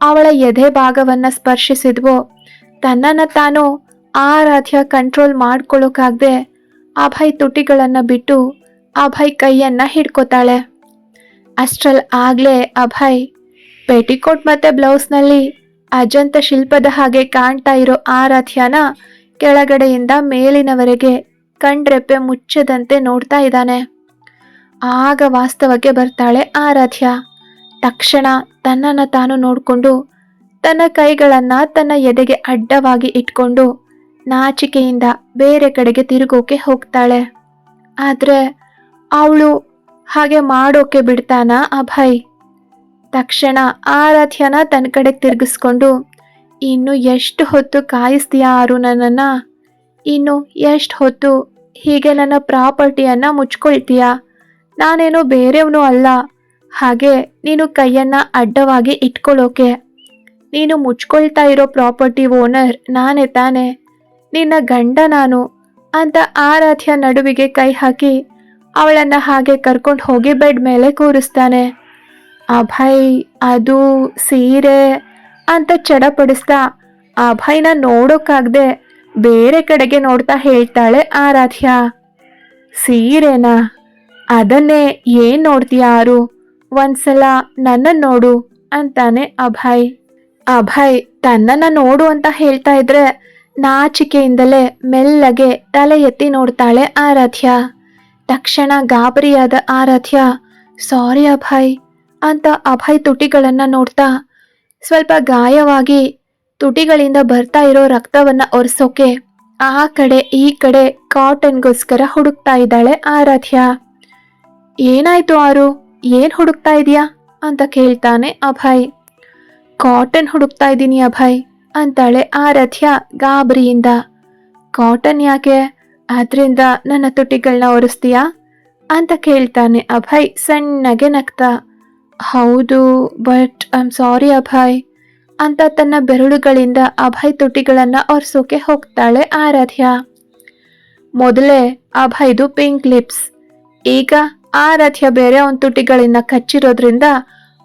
S1: ಅವಳ ಎದೆ ಭಾಗವನ್ನ ಸ್ಪರ್ಶಿಸಿದ್ವೋ ತನ್ನನ್ನು ತಾನು ಆರಾಧ್ಯ ಕಂಟ್ರೋಲ್ ಮಾಡ್ಕೊಳ್ಳೋಕಾಗ್ದೆ ಅಭಯ್ ತುಟಿಗಳನ್ನು ಬಿಟ್ಟು ಅಭಯ್ ಕೈಯನ್ನ ಹಿಡ್ಕೋತಾಳೆ. ಅಷ್ಟ್ರಲ್ಲಿ ಆಗಲೇ ಅಭಯ್ ಪೆಟಿಕೋಟ್ ಮತ್ತೆ ಬ್ಲೌಸ್ನಲ್ಲಿ ಅಜಂತ ಶಿಲ್ಪದ ಹಾಗೆ ಕಾಣ್ತಾ ಇರೋ ಆರಾಧ್ಯನ ಕೆಳಗಡೆಯಿಂದ ಮೇಲಿನವರೆಗೆ ಕಣ್ರೆಪ್ಪೆ ಮುಚ್ಚದಂತೆ ನೋಡ್ತಾ ಇದ್ದಾನೆ. ಆಗ ವಾಸ್ತವಕ್ಕೆ ಬರ್ತಾಳೆ ಆರಾಧ್ಯ ತಕ್ಷಣ ತನ್ನನ್ನು ತಾನು ನೋಡಿಕೊಂಡು ತನ್ನ ಕೈಗಳನ್ನ ತನ್ನ ಎದೆಗೆ ಅಡ್ಡವಾಗಿ ಇಟ್ಕೊಂಡು ನಾಚಿಕೆಯಿಂದ ಬೇರೆ ಕಡೆಗೆ ತಿರುಗೋಕೆ ಹೋಗ್ತಾಳೆ. ಆದ್ರೆ ಅವಳು ಹಾಗೆ ಮಾಡೋಕೆ ಬಿಡ್ತಾನ ಅಭಯ್? ತಕ್ಷಣ ಆರಾಧ್ಯನ ತನ್ನ ಕಡೆ ತಿರುಗಿಸ್ಕೊಂಡು, ಇನ್ನು ಎಷ್ಟು ಹೊತ್ತು ಕಾಯಿಸ್ತೀಯಾ ಆರು ಇನ್ನು ಎಷ್ಟು ಹೊತ್ತು ಹೀಗೆ ನನ್ನ ಪ್ರಾಪರ್ಟಿಯನ್ನ ಮುಚ್ಕೊಳ್ತೀಯಾ? ನಾನೇನು ಬೇರೆಯವನು ಅಲ್ಲ. ಹಾಗೆ ನೀನು ಕೈಯನ್ನ ಅಡ್ಡವಾಗಿ ಇಟ್ಕೊಳ್ಳೋಕೆ ನೀನು ಮುಚ್ಕೊಳ್ತಾ ಇರೋ ಪ್ರಾಪರ್ಟಿ ಓನರ್ ನಾನೇ ತಾನೆ. ನಿನ್ನ ಗಂಡ ನಾನು ಅಂತ ಆರಾಧ್ಯ ನಡುವಿಗೆ ಕೈ ಹಾಕಿ ಅವಳನ್ನ ಹಾಗೆ ಕರ್ಕೊಂಡು ಹೋಗಿ ಬೆಡ್ ಮೇಲೆ ಕೂರಿಸ್ತಾನೆ. ಅಭಯ್ ಅದು ಸೀರೆ ಅಂತ ಚಡಪಡಿಸ್ತಾ ಅಭಯ್ನ ನೋಡೋಕ್ಕಾಗದೆ ಬೇರೆ ಕಡೆಗೆ ನೋಡ್ತಾ ಹೇಳ್ತಾಳೆ ಆರಾಧ್ಯ. ಸೀರೆನಾ? ಅದನ್ನೇ ಏನ್ ನೋಡ್ತೀಯ ಯಾರು ಒಂದ್ಸಲ ನನ್ನ ನೋಡು ಅಂತಾನೆ ಅಭಯ್ ಅಭಯ್ ತನ್ನನ್ನ ನೋಡು ಅಂತ ಹೇಳ್ತಾ ಇದ್ರೆ ನಾಚಿಕೆಯಿಂದಲೇ ಮೆಲ್ಲಗೆ ತಲೆ ಎತ್ತಿ ನೋಡ್ತಾಳೆ ಆರಾಧ್ಯ. ತಕ್ಷಣ ಗಾಬರಿಯಾದ ಆರಾಧ್ಯ, ಸಾರಿ ಅಭಯ್ ಅಂತ ಅಭಯ್ ತುಟಿಗಳನ್ನ ನೋಡ್ತಾ ಸ್ವಲ್ಪ ಗಾಯವಾಗಿ ತುಟಿಗಳಿಂದ ಬರ್ತಾ ಇರೋ ರಕ್ತವನ್ನ ಒರೆಸೋಕೆ ಆ ಕಡೆ, ಈ ಕಡೆ ಕಾಟನ್ಗೋಸ್ಕರ ಹುಡುಕ್ತಾ ಇದ್ದಾಳೆ ಆರಾಧ್ಯ. ಏನಾಯ್ತು ಆರು? ಏನ್ ಹುಡುಕ್ತಾ ಇದೀಯಾ? ಅಂತ ಕೇಳ್ತಾನೆ ಅಭಯ್. ಕಾಟನ್ ಹುಡುಕ್ತಾ ಇದ್ದೀನಿ ಅಭಯ್, ಅಂತಾಳೆ ಆರಾಧ್ಯ ಗಾಬರಿಯಿಂದ. ಕಾಟನ್ ಯಾಕೆ? ಆದ್ರಿಂದ ನನ್ನ ತುಟಿಗಳನ್ನ ಒರೆಸ್ತೀಯಾ? ಅಂತ ಕೇಳ್ತಾನೆ ಅಭಯ್ ಸಣ್ಣಗೆ ನಗ್ತಾ. ಹೌದು but I am sorry Abhay. ಅಂತ ತನ್ನ ಬೆರಳುಗಳಿಂದ ಅಭಯ್ ತುಟಿಗಳನ್ನ ಒರೆಸೋಕೆ ಹೋಗ್ತಾಳೆ ಆರಾಧ್ಯ. ಮೊದಲೇ ಅಭಯ್ದು ಪಿಂಕ್ ಲಿಪ್ಸ್ ಈಗ ಆರಾಧ್ಯ ಬೇರೆ ಅವನ ತುಟಿಗಳಿಂದ ಕಚ್ಚಿರೋದ್ರಿಂದ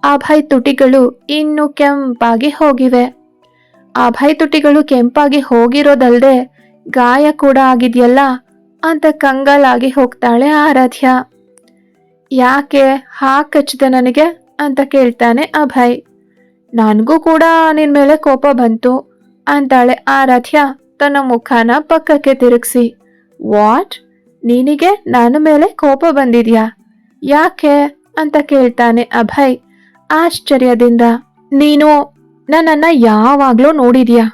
S1: ಅಭಯ್ ತುಟಿಗಳು ಇನ್ನೂ ಕೆಂಪಾಗಿ ಹೋಗಿವೆ. ಅಭಯ್ ತುಟಿಗಳು ಕೆಂಪಾಗಿ ಹೋಗಿರೋದಲ್ಲದೆ ಗಾಯ ಕೂಡ ಆಗಿದೆಯಲ್ಲ ಅಂತ ಕಂಗಾಲಾಗಿ ಹೋಗ್ತಾಳೆ ಆರಾಧ್ಯ. ಯಾಕೆ ಹಾ ಕಚ್ಚಿದೆ ನನಗೆ? ಅಂತ ಕೇಳ್ತಾನೆ ಅಭಯ್. ನನಗೂ ಕೂಡ ನಿನ್ ಮೇಲೆ ಕೋಪ ಬಂತು. ಅಂತಾಳೆ ಆರಾಧ್ಯ ತನ್ನ ಮುಖನ ಪಕ್ಕಕ್ಕೆ ತಿರುಗಿಸಿ. ವಾಟ್? ನಿನಗೆ ನನ್ನ ಮೇಲೆ ಕೋಪ ಬಂದಿದ್ಯಾ? ಯಾಕೆ? ಅಂತ ಕೇಳ್ತಾನೆ ಅಭಯ್ ಆಶ್ಚರ್ಯದಿಂದ. ನೀನು ನನ್ನನ್ನ ಯಾವಾಗಲೂ ನೋಡಿದ್ಯಾ?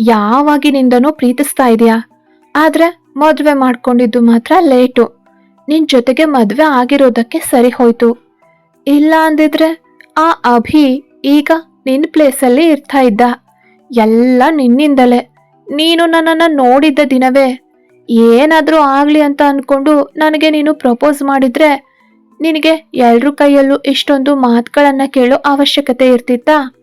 S1: ಯಾವಾಗಿನಿಂದನೂ ಪ್ರೀತಿಸ್ತಾ ಇದೆಯಾ? ಆದ್ರೆ ಮದುವೆ ಮಾಡ್ಕೊಂಡಿದ್ದು ಮಾತ್ರ ಲೇಟು. ನಿನ್ನ ಜೊತೆಗೆ ಮದುವೆ ಆಗಿರೋದಕ್ಕೆ ಸರಿ ಹೋಯ್ತು. ಇಲ್ಲ ಅಂದಿದ್ರೆ ಆ ಅಭಿ ಈಗ ನಿನ್ನ ಪ್ಲೇಸಲ್ಲಿ ಇರ್ತಾ ಇದ್ದ. ಎಲ್ಲ ನಿನ್ನಿಂದಲೇ. ನೀನು ನನ್ನನ್ನು ನೋಡಿದ್ದ ದಿನವೇ. ಏನಾದರೂ ಆಗಲಿ ಅಂತ ಅಂದ್ಕೊಂಡು ನನಗೆ ನೀನು ಪ್ರಪೋಸ್ ಮಾಡಿದ್ರೆ ನಿನಗೆ ಎಲ್ರ ಕೈಯಲ್ಲೂ ಇಷ್ಟೊಂದು ಮಾತುಗಳನ್ನ ಕೇಳೋ ಅವಶ್ಯಕತೆ ಇರ್ತಿತ್ತಾ?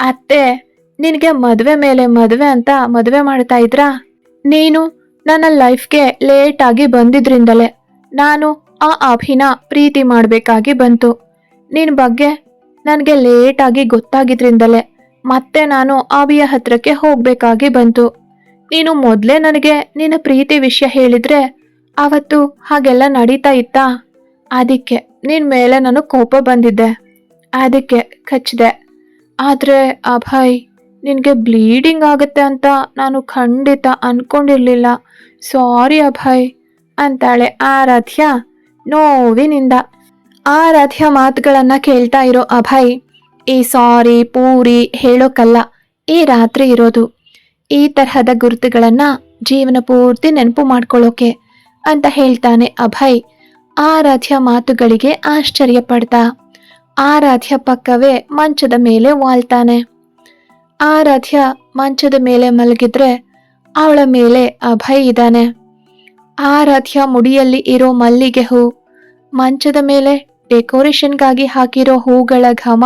S1: ಅತ್ತೆ, ನಿನಗೆ ಮದುವೆ ಮೇಲೆ ಮದುವೆ ಅಂತ ಮದುವೆ ಮಾಡ್ತಾ ಇದ್ರಾ? ನೀನು ನನ್ನ ಲೈಫ್ಗೆ ಲೇಟ್ ಆಗಿ ಬಂದಿದ್ರಿಂದಲೇ ನಾನು ಆ ಅಭಿನ ಪ್ರೀತಿ ಮಾಡಬೇಕಾಗಿ ಬಂತು. ನಿನ್ನ ಬಗ್ಗೆ ನನಗೆ ಲೇಟ್ ಆಗಿ ಗೊತ್ತಾಗಿದ್ರಿಂದಲೇ ಮತ್ತೆ ನಾನು ಆವಿಯ ಹತ್ರಕ್ಕೆ ಹೋಗ್ಬೇಕಾಗಿ ಬಂತು. ನೀನು ಮೊದಲೇ ನನಗೆ ನಿನ್ನ ಪ್ರೀತಿ ವಿಷಯ ಹೇಳಿದ್ರೆ ಅವತ್ತು ಹಾಗೆಲ್ಲ ನಡೀತಾ ಇತ್ತಾ? ಅದಕ್ಕೆ ನಿನ್ ಮೇಲೆ ನಾನು ಕೋಪ ಬಂದಿದ್ದೆ. ಅದಕ್ಕೆ ಕಚ್ಚಿದೆ. ಆದ್ರೆ ಅಭಯ್, ನಿನಗೆ ಬ್ಲೀಡಿಂಗ್ ಆಗುತ್ತೆ ಅಂತ ನಾನು ಖಂಡಿತ ಅನ್ಕೊಂಡಿರ್ಲಿಲ್ಲ. ಸಾರಿ ಅಭಯ್, ಅಂತಾಳೆ ಆರಾಧ್ಯ ನೋವಿನಿಂದ. ಆರಾಧ್ಯ ಮಾತುಗಳನ್ನ ಕೇಳ್ತಾ ಇರೋ ಅಭಯ್, ಈ ಸಾರಿ, ಪೂರಿ ಹೇಳೋಕಲ್ಲ, ಈ ರಾತ್ರಿ ಇರೋದು. ಈ ತರಹದ ಗುರುತುಗಳನ್ನ ಜೀವನ ಪೂರ್ತಿ ನೆನಪು ಮಾಡ್ಕೊಳ್ಳೋಕೆ, ಅಂತ ಹೇಳ್ತಾನೆ ಅಭಯ್. ಆರಾಧ್ಯ ಮಾತುಗಳಿಗೆ ಆಶ್ಚರ್ಯ ಪಡ್ತಾ ಆರಾಧ್ಯ ಪಕ್ಕವೇ ಮಂಚದ ಮೇಲೆ ವಾಲ್ತಾನೆ. ಆರಾಧ್ಯ ಮಂಚದ ಮೇಲೆ ಮಲಗಿದ್ರೆ ಅವಳ ಮೇಲೆ ಅಭಯ್ ಇದ್ದಾನೆ. ಆರಾಧ್ಯ ಮುಡಿಯಲ್ಲಿ ಇರೋ ಮಲ್ಲಿಗೆ ಹೂ ಮಂಚದ ಮೇಲೆ ಡೆಕೋರೇಷನ್ಗಾಗಿ ಹಾಕಿರೋ ಹೂಗಳ ಘಮ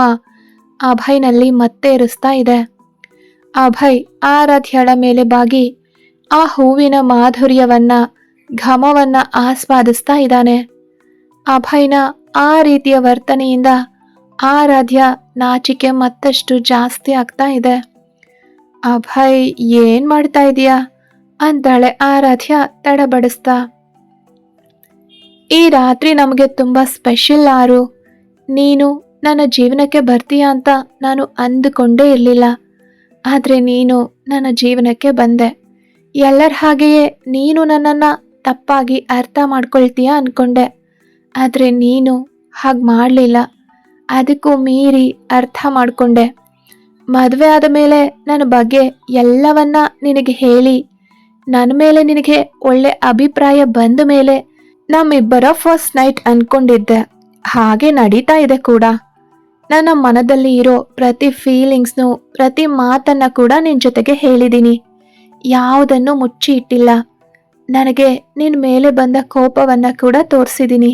S1: ಅಭಯ್ನಲ್ಲಿ ಮತ್ತೆ ಇರಿಸ್ತಾ ಇದೆ. ಅಭಯ್ ಆರಾಧ್ಯಳ ಮೇಲೆ ಬಾಗಿ ಆ ಹೂವಿನ ಮಾಧುರ್ಯವನ್ನ, ಘಮವನ್ನ ಆಸ್ವಾದಿಸ್ತಾ ಇದ್ದಾನೆ. ಅಭಯ್ನ ಆ ರೀತಿಯ ವರ್ತನೆಯಿಂದ ಆರಾಧ್ಯ ನಾಚಿಕೆ ಮತ್ತಷ್ಟು ಜಾಸ್ತಿ ಆಗ್ತಾ ಇದೆ. ಅಭಯ್, ಏನ್ ಮಾಡ್ತಾ ಇದೀಯಾ? ಅಂತಾಳೆ ಆರಾಧ್ಯ ತಡಬಡಿಸ್ತಾ. ಈ ರಾತ್ರಿ ನಮಗೆ ತುಂಬ ಸ್ಪೆಷಲ್ ಆರು. ನೀನು ನನ್ನ ಜೀವನಕ್ಕೆ ಬರ್ತೀಯ ಅಂತ ನಾನು ಅಂದುಕೊಂಡೇ ಇರಲಿಲ್ಲ. ಆದರೆ ನೀನು ನನ್ನ ಜೀವನಕ್ಕೆ ಬಂದೆ. ಎಲ್ಲರ ಹಾಗೆಯೇ ನೀನು ನನ್ನನ್ನು ತಪ್ಪಾಗಿ ಅರ್ಥ ಮಾಡ್ಕೊಳ್ತೀಯ ಅಂದ್ಕೊಂಡೆ ಆದರೆ ನೀನು ಹಾಗೆ ಮಾಡಲಿಲ್ಲ. ಅದಕ್ಕೂ ಮೀರಿ ಅರ್ಥ ಮಾಡಿಕೊಂಡೆ. ಮದುವೆ ಆದ ಮೇಲೆ ನನ್ನ ಬಗ್ಗೆ ಎಲ್ಲವನ್ನ ನಿನಗೆ ಹೇಳಿ. ನನ್ನ ಮೇಲೆ ನಿನಗೆ ಒಳ್ಳೆ ಅಭಿಪ್ರಾಯ ಬಂದ ಮೇಲೆ ನಮ್ಮಿಬ್ಬರ ಫಸ್ಟ್ ನೈಟ್ ಅನ್ಕೊಂಡಿದ್ದೆ. ಹಾಗೆ ನಡೀತಾ ಇದೆ ಕೂಡ. ನನ್ನ ಮನದಲ್ಲಿ ಇರೋ ಪ್ರತಿ ಫೀಲಿಂಗ್ಸ್ನು ಪ್ರತಿ ಮಾತನ್ನ ಕೂಡ ನಿನ್ನ ಜೊತೆಗೆ ಹೇಳಿದ್ದೀನಿ ಯಾವುದನ್ನು ಮುಚ್ಚಿ ಇಟ್ಟಿಲ್ಲ. ನನಗೆ ನಿನ್ನ ಮೇಲೆ ಬಂದ ಕೋಪವನ್ನ ಕೂಡ ತೋರಿಸಿದ್ದೀನಿ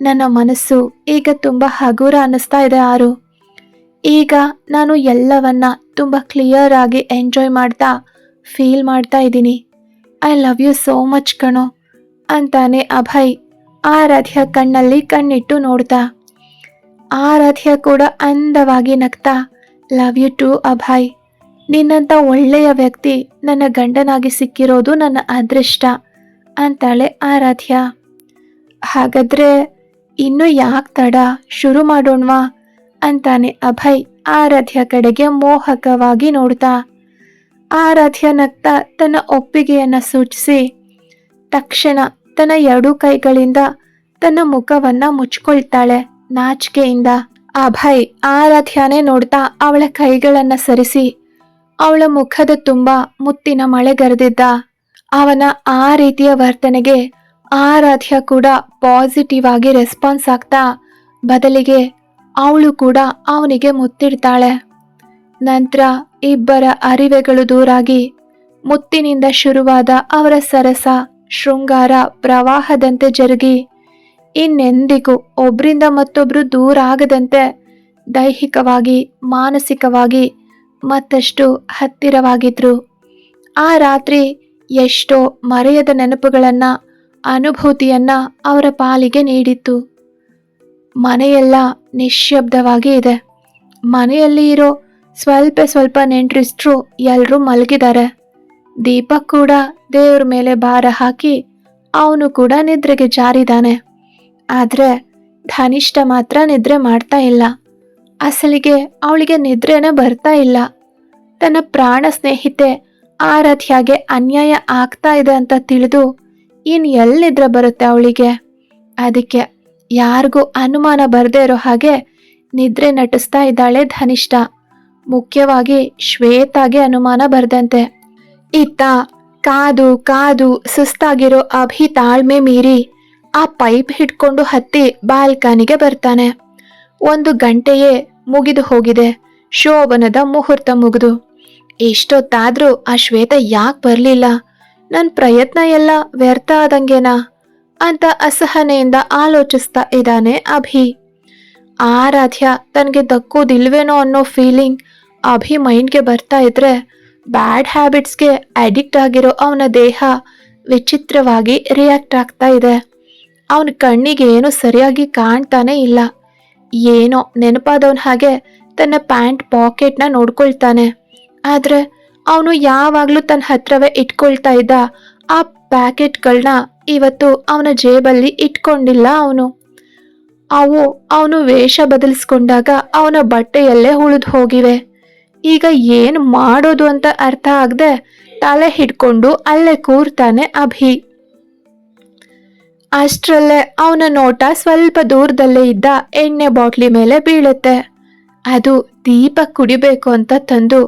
S1: ನನ್ನ ಮನಸ್ಸು ಈಗ ತುಂಬ ಹಗುರ ಅನ್ನಿಸ್ತಾ ಇದೆ ಆರು. ಈಗ ನಾನು ಎಲ್ಲವನ್ನ ತುಂಬ ಕ್ಲಿಯರ್ ಆಗಿ ಎಂಜಾಯ್ ಮಾಡ್ತಾ ಫೀಲ್ ಮಾಡ್ತಾ ಇದ್ದೀನಿ I love you so much ಕಣೋ. ಅಂತಾನೆ ಅಭಯ್ ಆರಾಧ್ಯ ಕಣ್ಣಲ್ಲಿ ಕಣ್ಣಿಟ್ಟು ನೋಡ್ತಾ. ಆರಾಧ್ಯ ಕೂಡ ಅಂದವಾಗಿ ನಗ್ತಾ ಲವ್ ಯು ಟು ಅಭಯ್. ನಿನ್ನಂಥ ಒಳ್ಳೆಯ ವ್ಯಕ್ತಿ ನನ್ನ ಗಂಡನಾಗಿ ಸಿಕ್ಕಿರೋದು ನನ್ನ ಅದೃಷ್ಟ, ಅಂತಾಳೆ ಆರಾಧ್ಯ. ಹಾಗಾದ್ರೆ ಇನ್ನು ಯಾಕೆ ತಡ? ಶುರು ಮಾಡೋಣವಾ? ಅಂತಾನೆ ಅಭಯ್ ಆರಾಧ್ಯ ಕಡೆಗೆ ಮೋಹಕವಾಗಿ ನೋಡ್ತಾ. ಆರಾಧ್ಯ ನಗ್ತಾ ತನ್ನ ಒಪ್ಪಿಗೆಯನ್ನು ಸೂಚಿಸಿ, ತಕ್ಷಣ ತನ್ನ ಎರಡೂ ಕೈಗಳಿಂದ ತನ್ನ ಮುಖವನ್ನ ಮುಚ್ಕೊಳ್ತಾಳೆ ನಾಚಿಕೆಯಿಂದ. ಅಭಯ್ ಆರಾಧ್ಯನೇ ನೋಡ್ತಾ ಅವಳ ಕೈಗಳನ್ನ ಸರಿಸಿ ಅವಳ ಮುಖದ ತುಂಬ ಮುತ್ತಿನ ಮಳೆಗರೆದಿದ್ದ ಅವನ ಆ ರೀತಿಯ ವರ್ತನೆಗೆ ಆರಾಧ್ಯ ಕೂಡ ಪಾಸಿಟಿವ್ ಆಗಿ ರೆಸ್ಪಾನ್ಸ್ ಆಗ್ತಾ ಬದಲಿಗೆ ಅವಳು ಕೂಡ ಅವನಿಗೆ ಮುತ್ತಿಡ್ತಾಳೆ. ನಂತರ ಇಬ್ಬರ ಅರಿವೆಗಳು ದೂರಾಗಿ ಮುತ್ತಿನಿಂದ ಶುರುವಾದ ಅವರ ಸರಸ ಶೃಂಗಾರ ಪ್ರವಾಹದಂತೆ ಜರುಗಿ. ಇನ್ನೆಂದಿಗೂ ಒಬ್ರಿಂದ ಮತ್ತೊಬ್ರು ದೂರ ಆಗದಂತೆ ದೈಹಿಕವಾಗಿ, ಮಾನಸಿಕವಾಗಿ ಮತ್ತಷ್ಟು ಹತ್ತಿರವಾಗಿದ್ರು. ಆ ರಾತ್ರಿ ಎಷ್ಟೋ ಮರೆಯದ ನೆನಪುಗಳನ್ನ, ಅನುಭೂತಿಯನ್ನ ಅವರ ಪಾಲಿಗೆ ನೀಡಿತ್ತು. ಮನೆಯೆಲ್ಲ ನಿಶ್ಶಬ್ದವಾಗಿ ಇದೆ. ಮನೆಯಲ್ಲಿ ಇರೋ ಸ್ವಲ್ಪ ಸ್ವಲ್ಪ ನೆಂಟ್ರಿಸ್ಟ್ರು ಎಲ್ಲರೂ ಮಲಗಿದ್ದಾರೆ. ದೀಪಕ್ ಕೂಡ ದೇವ್ರ ಮೇಲೆ ಭಾರ ಹಾಕಿ ಅವನು ಕೂಡ ನಿದ್ರೆಗೆ ಜಾರಿದಾನೆ. ಆದ್ರೆ ಧನಿಷ್ಠ ಮಾತ್ರ ನಿದ್ರೆ ಮಾಡ್ತಾ ಇಲ್ಲ. ಅಸಲಿಗೆ ಅವಳಿಗೆ ನಿದ್ರೆನೇ ಬರ್ತಾ ಇಲ್ಲ. ತನ್ನ ಪ್ರಾಣ ಸ್ನೇಹಿತೆ ಆರಾಧ್ಯಾಗೆ ಅನ್ಯಾಯ ಆಗ್ತಾ ಇದೆ ಅಂತ ತಿಳಿದು ಇನ್ ಎಲ್ಲಿ ನಿದ್ರೆ ಬರುತ್ತೆ ಅವಳಿಗೆ? ಅದಕ್ಕೆ ಯಾರಿಗೂ ಅನುಮಾನ ಬರದೇ ಇರೋ ಹಾಗೆ ನಿದ್ರೆ ನಟಿಸ್ತಾ ಇದ್ದಾಳೆ ಧನಿಷ್ಠ. ಮುಖ್ಯವಾಗಿ ಶ್ವೇತಾಗೆ ಅನುಮಾನ ಬರ್ದಂತೆ. ಇತ್ತ ಕಾದು ಕಾದು ಸುಸ್ತಾಗಿರೋ ಅಭಿ ತಾಳ್ಮೆ ಮೀರಿ ಆ ಪೈಪ್ ಹಿಡ್ಕೊಂಡು ಹತ್ತಿ ಬಾಲ್ಕನಿಗೆ ಬರ್ತಾನೆ. ಒಂದು ಗಂಟೆಯೇ ಮುಗಿದು ಹೋಗಿದೆ. ಶೋಭನದ ಮುಹೂರ್ತ ಮುಗಿದು. ಎಷ್ಟೊತ್ತಾದ್ರೂ ಆ ಶ್ವೇತ ಯಾಕೆ ಬರಲಿಲ್ಲ? ನನ್ನ ಪ್ರಯತ್ನ ಎಲ್ಲ ವ್ಯರ್ಥ ಆದಂಗೆನಾ? ಅಂತ ಅಸಹನೆಯಿಂದ ಆಲೋಚಿಸ್ತಾ ಇದ್ದಾನೆ ಅಭಿ. ಆರಾಧ್ಯ ತನಗೆ ದಕ್ಕೋದಿಲ್ವೇನೋ ಅನ್ನೋ ಫೀಲಿಂಗ್ ಅಭಿ ಮೈಂಡ್ಗೆ ಬರ್ತಾ ಇದ್ರೆ ಬ್ಯಾಡ್ ಹ್ಯಾಬಿಟ್ಸ್ಗೆ ಅಡಿಕ್ಟ್ ಆಗಿರೋ ಅವನ ದೇಹ ವಿಚಿತ್ರವಾಗಿ ರಿಯಾಕ್ಟ್ ಆಗ್ತಾ ಇದೆ. ಅವನ ಕಣ್ಣಿಗೆ ಏನು ಸರಿಯಾಗಿ ಕಾಣ್ತಾನೆ ಇಲ್ಲ. ಏನೋ ನೆನಪಾದವನ ಹಾಗೆ ತನ್ನ ಪ್ಯಾಂಟ್ ಪಾಕೆಟ್ನ ನೋಡ್ಕೊಳ್ತಾನೆ. ಆದ್ರೆ ಅವನು ಯಾವಾಗಲೂ ತನ್ನ ಹತ್ರವೇ ಇಟ್ಕೊಳ್ತಾ ಇದ್ದ ಆ ಪ್ಯಾಕೆಟ್ಗಳನ್ನ ಇವತ್ತು ಅವನ ಜೇಬಲ್ಲಿ ಇಟ್ಕೊಂಡಿಲ್ಲ ಅವನು. ಅವು ಅವನು ವೇಷ ಬದಲಿಸ್ಕೊಂಡಾಗ ಅವನ ಬಟ್ಟೆಯಲ್ಲೇ ಉಳಿದು ಹೋಗಿವೆ. ಈಗ ಏನು ಮಾಡೋದು ಅಂತ ಅರ್ಥ ಆಗದೆ ತಲೆ ಹಿಡ್ಕೊಂಡು ಅಲ್ಲೇ ಕೂರ್ತಾನೆ ಅಭಿ. ಅಷ್ಟರಲ್ಲೇ ಅವನ ನೋಟ ಸ್ವಲ್ಪ ದೂರದಲ್ಲೇ ಇದ್ದ ಎಣ್ಣೆ ಬಾಟ್ಲಿ ಮೇಲೆ ಬೀಳುತ್ತೆ. ಅದು ದೀಪ ಕುಡಿಬೇಕು ಅಂತ ತಂದು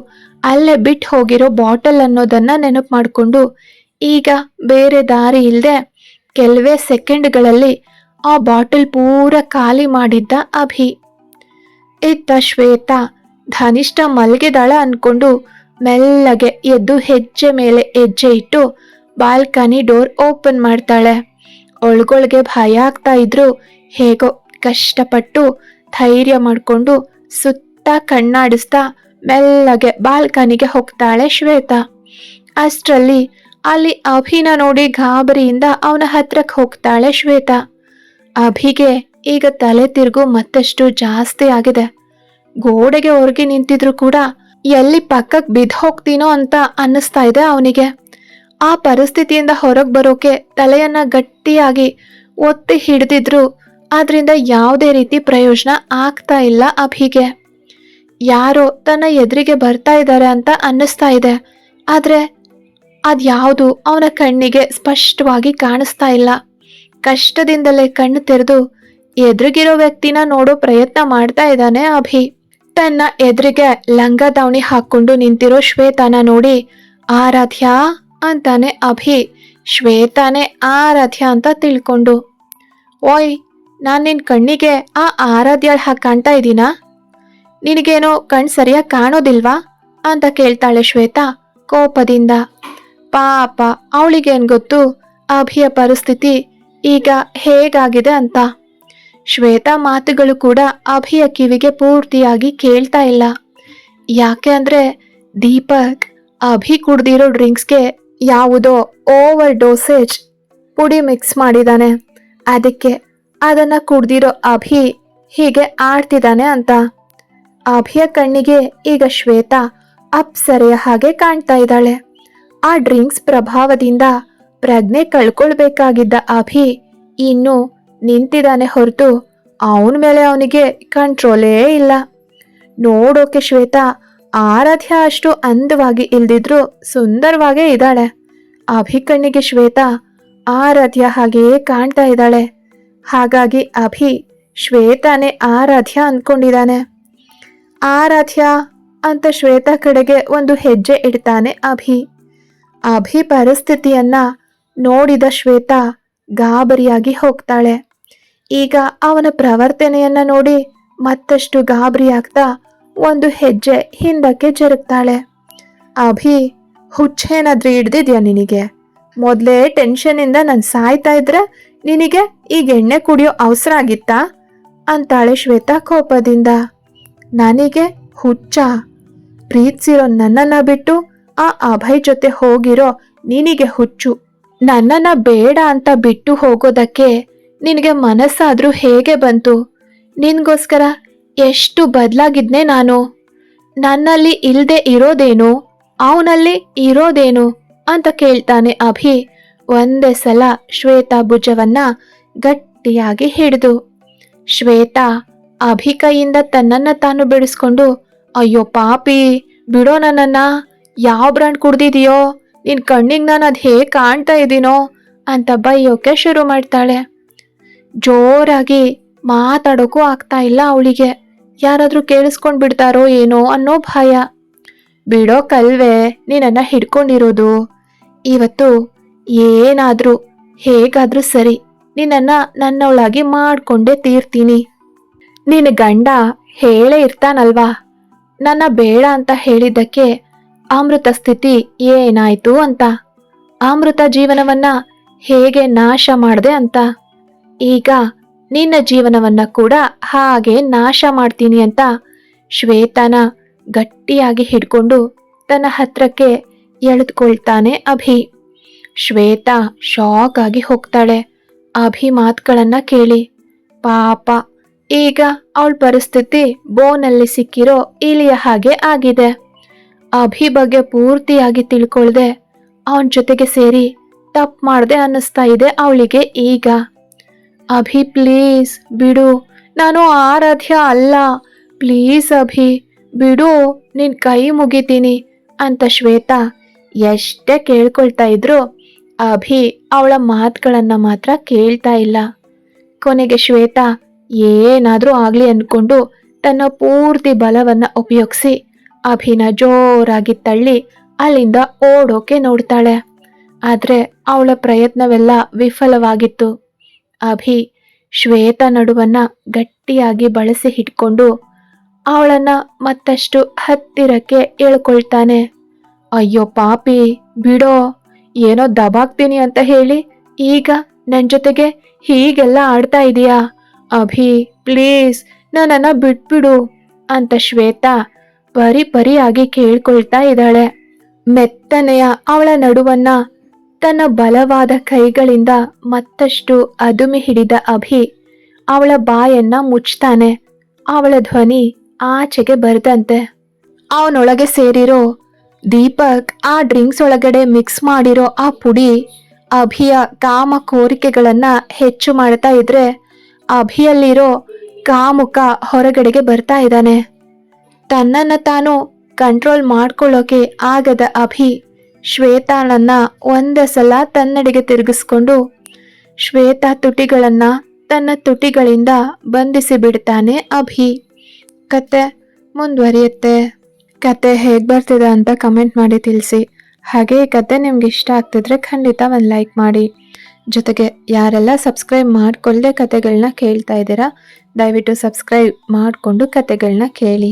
S1: ಅಲ್ಲೇ ಬಿಟ್ಟು ಹೋಗಿರೋ ಬಾಟಲ್ ಅನ್ನೋದನ್ನ ನೆನಪು ಮಾಡಿಕೊಂಡು ಈಗ ಬೇರೆ ದಾರಿ ಇಲ್ಲದೆ ಕೆಲವೇ ಸೆಕೆಂಡ್ಗಳಲ್ಲಿ ಆ ಬಾಟಲ್ ಪೂರ ಖಾಲಿ ಮಾಡಿದ್ದ ಅಭಿ. ಇತ್ತ ಶ್ವೇತಾ ಧನಿಷ್ಠ ಮಲಗಿದಾಳ ಅನ್ಕೊಂಡು ಮೆಲ್ಲಗೆ ಎದ್ದು ಹೆಜ್ಜೆ ಮೇಲೆ ಹೆಜ್ಜೆ ಇಟ್ಟು ಬಾಲ್ಕನಿ ಡೋರ್ ಓಪನ್ ಮಾಡ್ತಾಳೆ. ಒಳಗೊಳಗೆ ಭಯ ಆಗ್ತಾ ಇದ್ರು. ಹೇಗೋ ಕಷ್ಟಪಟ್ಟು ಧೈರ್ಯ ಮಾಡಿಕೊಂಡು ಸುತ್ತ ಕಣ್ಣಾಡಿಸ್ತಾ ಮೆಲ್ಲಗೆ ಬಾಲ್ಕನಿಗೆ ಹೋಗ್ತಾಳೆ ಶ್ವೇತಾ. ಅಷ್ಟರಲ್ಲಿ ಅಲ್ಲಿ ಅಭಿನ ನೋಡಿ ಗಾಬರಿಯಿಂದ ಅವನ ಹತ್ರಕ್ಕೆ ಹೋಗ್ತಾಳೆ ಶ್ವೇತಾ. ಅಭಿಗೆ ಈಗ ತಲೆ ತಿರುಗು ಮತ್ತಷ್ಟು ಜಾಸ್ತಿ ಆಗಿದೆ. ಗೋಡೆಗೆ ಹೊರಗೆ ನಿಂತಿದ್ರು ಕೂಡ ಎಲ್ಲಿ ಪಕ್ಕಕ್ಕೆ ಬಿದ್ದು ಹೋಗ್ತೀನೋ ಅಂತ ಅನ್ನಿಸ್ತಾ ಇದೆ ಅವನಿಗೆ. ಆ ಪರಿಸ್ಥಿತಿಯಿಂದ ಹೊರಗೆ ಬರೋಕೆ ತಲೆಯನ್ನ ಗಟ್ಟಿಯಾಗಿ ಒತ್ತಿ ಹಿಡಿದಿದ್ರು. ಆದ್ರಿಂದ ಯಾವುದೇ ರೀತಿ ಪ್ರಯೋಜನ ಆಗ್ತಾ ಇಲ್ಲ ಅಭಿಗೆ. ಯಾರೋ ತನ್ನ ಎದುರಿಗೆ ಬರ್ತಾ ಇದ್ದಾರೆ ಅಂತ ಅನ್ನಿಸ್ತಾ ಇದೆ. ಆದ್ರೆ ಅದ್ಯಾವುದು ಅವನ ಕಣ್ಣಿಗೆ ಸ್ಪಷ್ಟವಾಗಿ ಕಾಣಿಸ್ತಾ ಇಲ್ಲ. ಕಷ್ಟದಿಂದಲೇ ಕಣ್ಣು ತೆರೆದು ಎದುರಿಗಿರೋ ವ್ಯಕ್ತಿನ ನೋಡೋ ಪ್ರಯತ್ನ ಮಾಡ್ತಾ ಇದ್ದಾನೆ ಅಭಿ. ತನ್ನ ಎದುರಿಗೆ ಲಂಗ ದಾವಣಿ ಹಾಕೊಂಡು ನಿಂತಿರೋ ಶ್ವೇತಾನ ನೋಡಿ, ಆರಾಧ್ಯ ಅಂತಾನೆ ಅಭಿ, ಶ್ವೇತಾನೆ ಆರಾಧ್ಯ ಅಂತ ತಿಳ್ಕೊಂಡು, ಓಯ್, ನಾನು ನಿನ್ನ ಕಣ್ಣಿಗೆ ಆ ಆರಾಧ್ಯ ಹಾಗೆ ಕಾಣ್ತಾ ಇದ್ದೀನಾ? ನಿನಗೇನೋ ಕಣ್ ಸರಿಯಾಗಿ ಕಾಣೋದಿಲ್ವಾ? ಅಂತ ಕೇಳ್ತಾಳೆ ಶ್ವೇತಾ ಕೋಪದಿಂದ. ಪಾಪ, ಅವಳಿಗೇನು ಗೊತ್ತು? ಅಭಿಯ ಪರಿಸ್ಥಿತಿ ಈಗ ಹೇಗಾಗಿದೆ ಅಂತ. ಶ್ವೇತಾ ಮಾತುಗಳು ಕೂಡ ಅಭಿಯ ಕಿವಿಗೆ ಪೂರ್ತಿಯಾಗಿ ಕೇಳ್ತಾ ಇಲ್ಲ. ಯಾಕೆ ಅಂದ್ರೆ ದೀಪಕ್, ಅಭಿ ಕುಡ್ದಿರೋ ಡ್ರಿಂಕ್ಸ್ಗೆ ಯಾವುದೋ ಓವರ್ ಡೋಸೇಜ್ ಪುಡಿ ಮಿಕ್ಸ್ ಮಾಡಿದಾನೆ. ಅದಕ್ಕೆ ಅದನ್ನ ಕುಡ್ದಿರೋ ಅಭಿ ಹೀಗೆ ಆಡ್ತಿದ್ದಾನೆ ಅಂತ. ಅಭಿಯ ಕಣ್ಣಿಗೆ ಈಗ ಶ್ವೇತಾ ಅಪ್ಸರೆಯ ಹಾಗೆ ಕಾಣ್ತಾ ಇದ್ದಾಳೆ. ಆ ಡ್ರಿಂಕ್ಸ್ ಪ್ರಭಾವದಿಂದ ಪ್ರಜ್ಞೆ ಕಳ್ಕೊಳ್ಬೇಕಾಗಿದ್ದ ಅಭಿ ಇನ್ನು ನಿಂತಿದ್ದಾನೆ ಹೊರತು ಅವನ ಮೇಲೆ ಅವನಿಗೆ ಕಂಟ್ರೋಲೇ ಇಲ್ಲ. ನೋಡೋಕೆ ಶ್ವೇತಾ ಆರಾಧ್ಯ ಅಷ್ಟು ಅಂದವಾಗಿ ಇಲ್ದಿದ್ರು ಸುಂದರವಾಗೇ ಇದ್ದಾಳೆ. ಅಭಿ ಕಣ್ಣಿಗೆ ಶ್ವೇತಾ ಆರಾಧ್ಯ ಹಾಗೆಯೇ ಕಾಣ್ತಾ ಇದ್ದಾಳೆ. ಹಾಗಾಗಿ ಅಭಿ ಶ್ವೇತಾನೇ ಆರಾಧ್ಯ ಅಂದ್ಕೊಂಡಿದ್ದಾನೆ ಆರಾಧ್ಯ ಅಂತ ಶ್ವೇತಾ ಕಡೆಗೆ ಒಂದು ಹೆಜ್ಜೆ ಇಡ್ತಾನೆ ಅಭಿ. ಅಭಿ ಪರಿಸ್ಥಿತಿಯನ್ನ ನೋಡಿದ ಶ್ವೇತಾ ಗಾಬರಿಯಾಗಿ ಹೋಗ್ತಾಳೆ. ಈಗ ಅವನ ಪ್ರವರ್ತನೆಯನ್ನ ನೋಡಿ ಮತ್ತಷ್ಟು ಗಾಬರಿಯಾಗ್ತಾ ಒಂದು ಹೆಜ್ಜೆ ಹಿಂದಕ್ಕೆ ಜರುಗ್ತಾಳೆ. ಅಭಿ ಹುಚ್ಚೇನಾದ್ರೂ ಹಿಡ್ದಿದ್ಯಾ ನಿನಗೆ? ಮೊದಲೇ ಟೆನ್ಷನಿಂದ ನಾನು ಸಾಯ್ತಾ ಇದ್ರೆ ನಿನಗೆ ಈಗ ಎಣ್ಣೆ ಕುಡಿಯೋ ಅವಸರ ಆಗಿತ್ತಾ? ಅಂತಾಳೆ ಶ್ವೇತಾ ಕೋಪದಿಂದ. ನನಗೆ ಹುಚ್ಚ. ಪ್ರೀತಿಸಿರೋ ನನ್ನನ್ನು ಬಿಟ್ಟು ಆ ಅಭಯ್ ಜೊತೆ ಹೋಗಿರೋ ನಿನಗೆ ಹುಚ್ಚು. ನನ್ನನ್ನ ಬೇಡ ಅಂತ ಬಿಟ್ಟು ಹೋಗೋದಕ್ಕೆ ನಿನಗೆ ಮನಸ್ಸಾದ್ರೂ ಹೇಗೆ ಬಂತು? ನಿನ್ಗೋಸ್ಕರ ಎಷ್ಟು ಬದಲಾಗಿದ್ನೆ ನಾನು? ನನ್ನಲ್ಲಿ ಇಲ್ಲದೆ ಇರೋದೇನು? ಅವನಲ್ಲಿ ಇರೋದೇನು? ಅಂತ ಕೇಳ್ತಾನೆ ಅಭಿ. ಒಂದೇ ಸಲ ಶ್ವೇತಾ ಭುಜವನ್ನ ಗಟ್ಟಿಯಾಗಿ ಹಿಡಿದು. ಶ್ವೇತಾ, ಅಭಿ ಕೈಯಿಂದ ತನ್ನನ್ನ ತಾನು ಬಿಡಿಸ್ಕೊಂಡು, ಅಯ್ಯೋ ಪಾಪಿ, ಬಿಡೋ ನನ್ನನ್ನ. ಯಾವ ಬ್ರ್ಯಾಂಡ್ ಕುಡ್ದಿದೀಯೋ? ನಿನ್ ಕಣ್ಣಿಗೆ ನಾನು ಅದು ಹೇಗೆ ಕಾಣ್ತಾ ಇದ್ದೀನೋ ಅಂತ ಬೈಯೋಕೆ ಶುರು ಮಾಡ್ತಾಳೆ. ಜೋರಾಗಿ ಮಾತಾಡೋಕ್ಕೂ ಆಗ್ತಾ ಇಲ್ಲ ಅವಳಿಗೆ. ಯಾರಾದರೂ ಕೇಳಿಸ್ಕೊಂಡು ಬಿಡ್ತಾರೋ ಏನೋ ಅನ್ನೋ ಭಯ. ಬಿಡೋ ಕಲ್ವೆ ನೀನನ್ನ ಹಿಡ್ಕೊಂಡಿರೋದು. ಇವತ್ತು ಏನಾದರೂ, ಹೇಗಾದರೂ ಸರಿ, ನಿನ್ನನ್ನು ನನ್ನವಳಾಗಿ ಮಾಡಿಕೊಂಡೇ ತೀರ್ತೀನಿ. ನಿನ್ನ ಗಂಡ ಹೇಳೇ ಇರ್ತಾನಲ್ವಾ? ನನ್ನ ಬೇಡ ಅಂತ ಹೇಳಿದ್ದಕ್ಕೆ ಅಮೃತ ಸ್ಥಿತಿ ಏನಾಯ್ತು ಅಂತ? ಅಮೃತ ಜೀವನವನ್ನ ಹೇಗೆ ನಾಶ ಮಾಡಿದೆ ಅಂತ? ಈಗ ನಿನ್ನ ಜೀವನವನ್ನ ಕೂಡ ಹಾಗೆ ನಾಶ ಮಾಡ್ತೀನಿ ಅಂತ ಶ್ವೇತನ ಗಟ್ಟಿಯಾಗಿ ಹಿಡ್ಕೊಂಡು ತನ್ನ ಹತ್ರಕ್ಕೆ ಎಳೆದುಕೊಳ್ತಾನೆ ಅಭಿ. ಶ್ವೇತ ಶಾಕ್ ಆಗಿ ಹೋಗ್ತಾಳೆ. ಅಭಿ ಮಾತುಗಳನ್ನ ಕೇಳಿ. ಪಾಪ, ಈಗ ಅವಳ ಪರಿಸ್ಥಿತಿ ಬೋನಲ್ಲಿ ಸಿಕ್ಕಿರೋ ಇಲಿಯ ಹಾಗೆ ಆಗಿದೆ. ಅಭಿ ಬಗ್ಗೆ ಪೂರ್ತಿಯಾಗಿ ತಿಳ್ಕೊಳ್ದೆ, ಅವನ್ ಜೊತೆಗೆ ಸೇರಿ ತಪ್ಪು ಮಾಡ್ದೆ ಅನ್ನಿಸ್ತಾ ಇದೆ ಅವಳಿಗೆ ಈಗ. ಅಭಿ ಪ್ಲೀಸ್ ಬಿಡು. ನಾನು ಆರಾಧ್ಯ ಅಲ್ಲ. ಪ್ಲೀಸ್ ಅಭಿ, ಬಿಡು. ನಿನ್ ಕೈ ಮುಗಿತೀನಿ ಅಂತ ಶ್ವೇತಾ ಎಷ್ಟೇ ಕೇಳ್ಕೊಳ್ತಾ ಇದ್ರು ಅಭಿ ಅವಳ ಮಾತುಗಳನ್ನ ಮಾತ್ರ ಕೇಳ್ತಾ ಇಲ್ಲ. ಕೊನೆಗೆ ಶ್ವೇತಾ ಏನಾದರೂ ಆಗ್ಲಿ ಅಂದ್ಕೊಂಡು ತನ್ನ ಪೂರ್ತಿ ಬಲವನ್ನ ಉಪಯೋಗಿಸಿ ಅಭಿನ ಜೋರಾಗಿ ತಳ್ಳಿ ಅಲ್ಲಿಂದ ಓಡೋಕೆ ನೋಡ್ತಾಳೆ. ಆದ್ರೆ ಅವಳ ಪ್ರಯತ್ನವೆಲ್ಲ ವಿಫಲವಾಗಿತ್ತು. ಅಭಿ ಶ್ವೇತ ನಡುವನ್ನ ಗಟ್ಟಿಯಾಗಿ ಬಳಸಿ ಹಿಡ್ಕೊಂಡು ಅವಳನ್ನ ಮತ್ತಷ್ಟು ಹತ್ತಿರಕ್ಕೆ ಎಳ್ಕೊಳ್ತಾನೆ. ಅಯ್ಯೋ ಪಾಪಿ, ಬಿಡೋ, ಏನೋ ದಬಾಕ್ತೀನಿ ಅಂತ ಹೇಳಿ ಈಗ ನನ್ನ ಜೊತೆಗೆ ಹೀಗೆಲ್ಲ ಆಡ್ತಾ ಇದೀಯಾ? ಅಭಿ, ಪ್ಲೀಸ್ ನನ್ನನ್ನ ಬಿಟ್ಬಿಡು ಅಂತ ಶ್ವೇತಾ ಪರಿ ಪರಿಯಾಗಿ ಕೇಳ್ಕೊಳ್ತಾ ಇದ್ದಾಳೆ. ಮೆತ್ತನೆಯ ಅವಳ ನಡುವನ್ನ ತನ್ನ ಬಲವಾದ ಕೈಗಳಿಂದ ಮತ್ತಷ್ಟು ಅದುಮಿ ಹಿಡಿದ ಅಭಿ ಅವಳ ಬಾಯನ್ನ ಮುಚ್ತಾನೆ. ಅವಳ ಧ್ವನಿ ಆಚೆಗೆ ಬರ್ದಂತೆ. ಅವನೊಳಗೆ ಸೇರಿರೋ ದೀಪಕ್ ಆ ಡ್ರಿಂಕ್ಸ್ ಒಳಗಡೆ ಮಿಕ್ಸ್ ಮಾಡಿರೋ ಆ ಪುಡಿ ಅಭಿಯ ಕಾಮ ಕೋರಿಕೆಗಳನ್ನ ಹೆಚ್ಚು ಮಾಡ್ತಾ ಇದ್ರೆ ಅಭಿಯಲ್ಲಿರೋ ಕಾಮುಕ ಹೊರಗಡೆಗೆ ಬರ್ತಾ ಇದ್ದಾನೆ. ತನ್ನನ್ನ ತಾನು ಕಂಟ್ರೋಲ್ ಮಾಡ್ಕೊಳ್ಳೋಕೆ ಆಗದ ಅಭಿ ಶ್ವೇತಾಳನ್ನ ಒಂದೇ ಸಲ ತನ್ನಡೆಗೆ ತಿರುಗಿಸ್ಕೊಂಡು ಶ್ವೇತಾ ತುಟಿಗಳನ್ನ ತನ್ನ ತುಟಿಗಳಿಂದ ಬಂಧಿಸಿ ಬಿಡ್ತಾನೆ ಅಭಿ. ಕತೆ ಮುಂದುವರಿಯುತ್ತೆ. ಕತೆ ಹೇಗೆ ಬರ್ತಿದೆ ಅಂತ ಕಮೆಂಟ್ ಮಾಡಿ ತಿಳಿಸಿ. ಹಾಗೆ ಈ ಕತೆ ನಿಮ್ಗೆ ಇಷ್ಟ ಆಗ್ತಿದ್ರೆ ಖಂಡಿತ ಒಂದು ಲೈಕ್ ಮಾಡಿ. ಜೊತೆಗೆ ಯಾರೆಲ್ಲ ಸಬ್ಸ್ಕ್ರೈಬ್ ಮಾಡ್ಕೊಳ್ಳದೆ ಕತೆಗಳನ್ನ ಕೇಳ್ತಾ ಇದ್ದೀರಾ, ದಯವಿಟ್ಟು ಸಬ್ಸ್ಕ್ರೈಬ್ ಮಾಡಿಕೊಂಡು ಕತೆಗಳನ್ನ ಕೇಳಿ.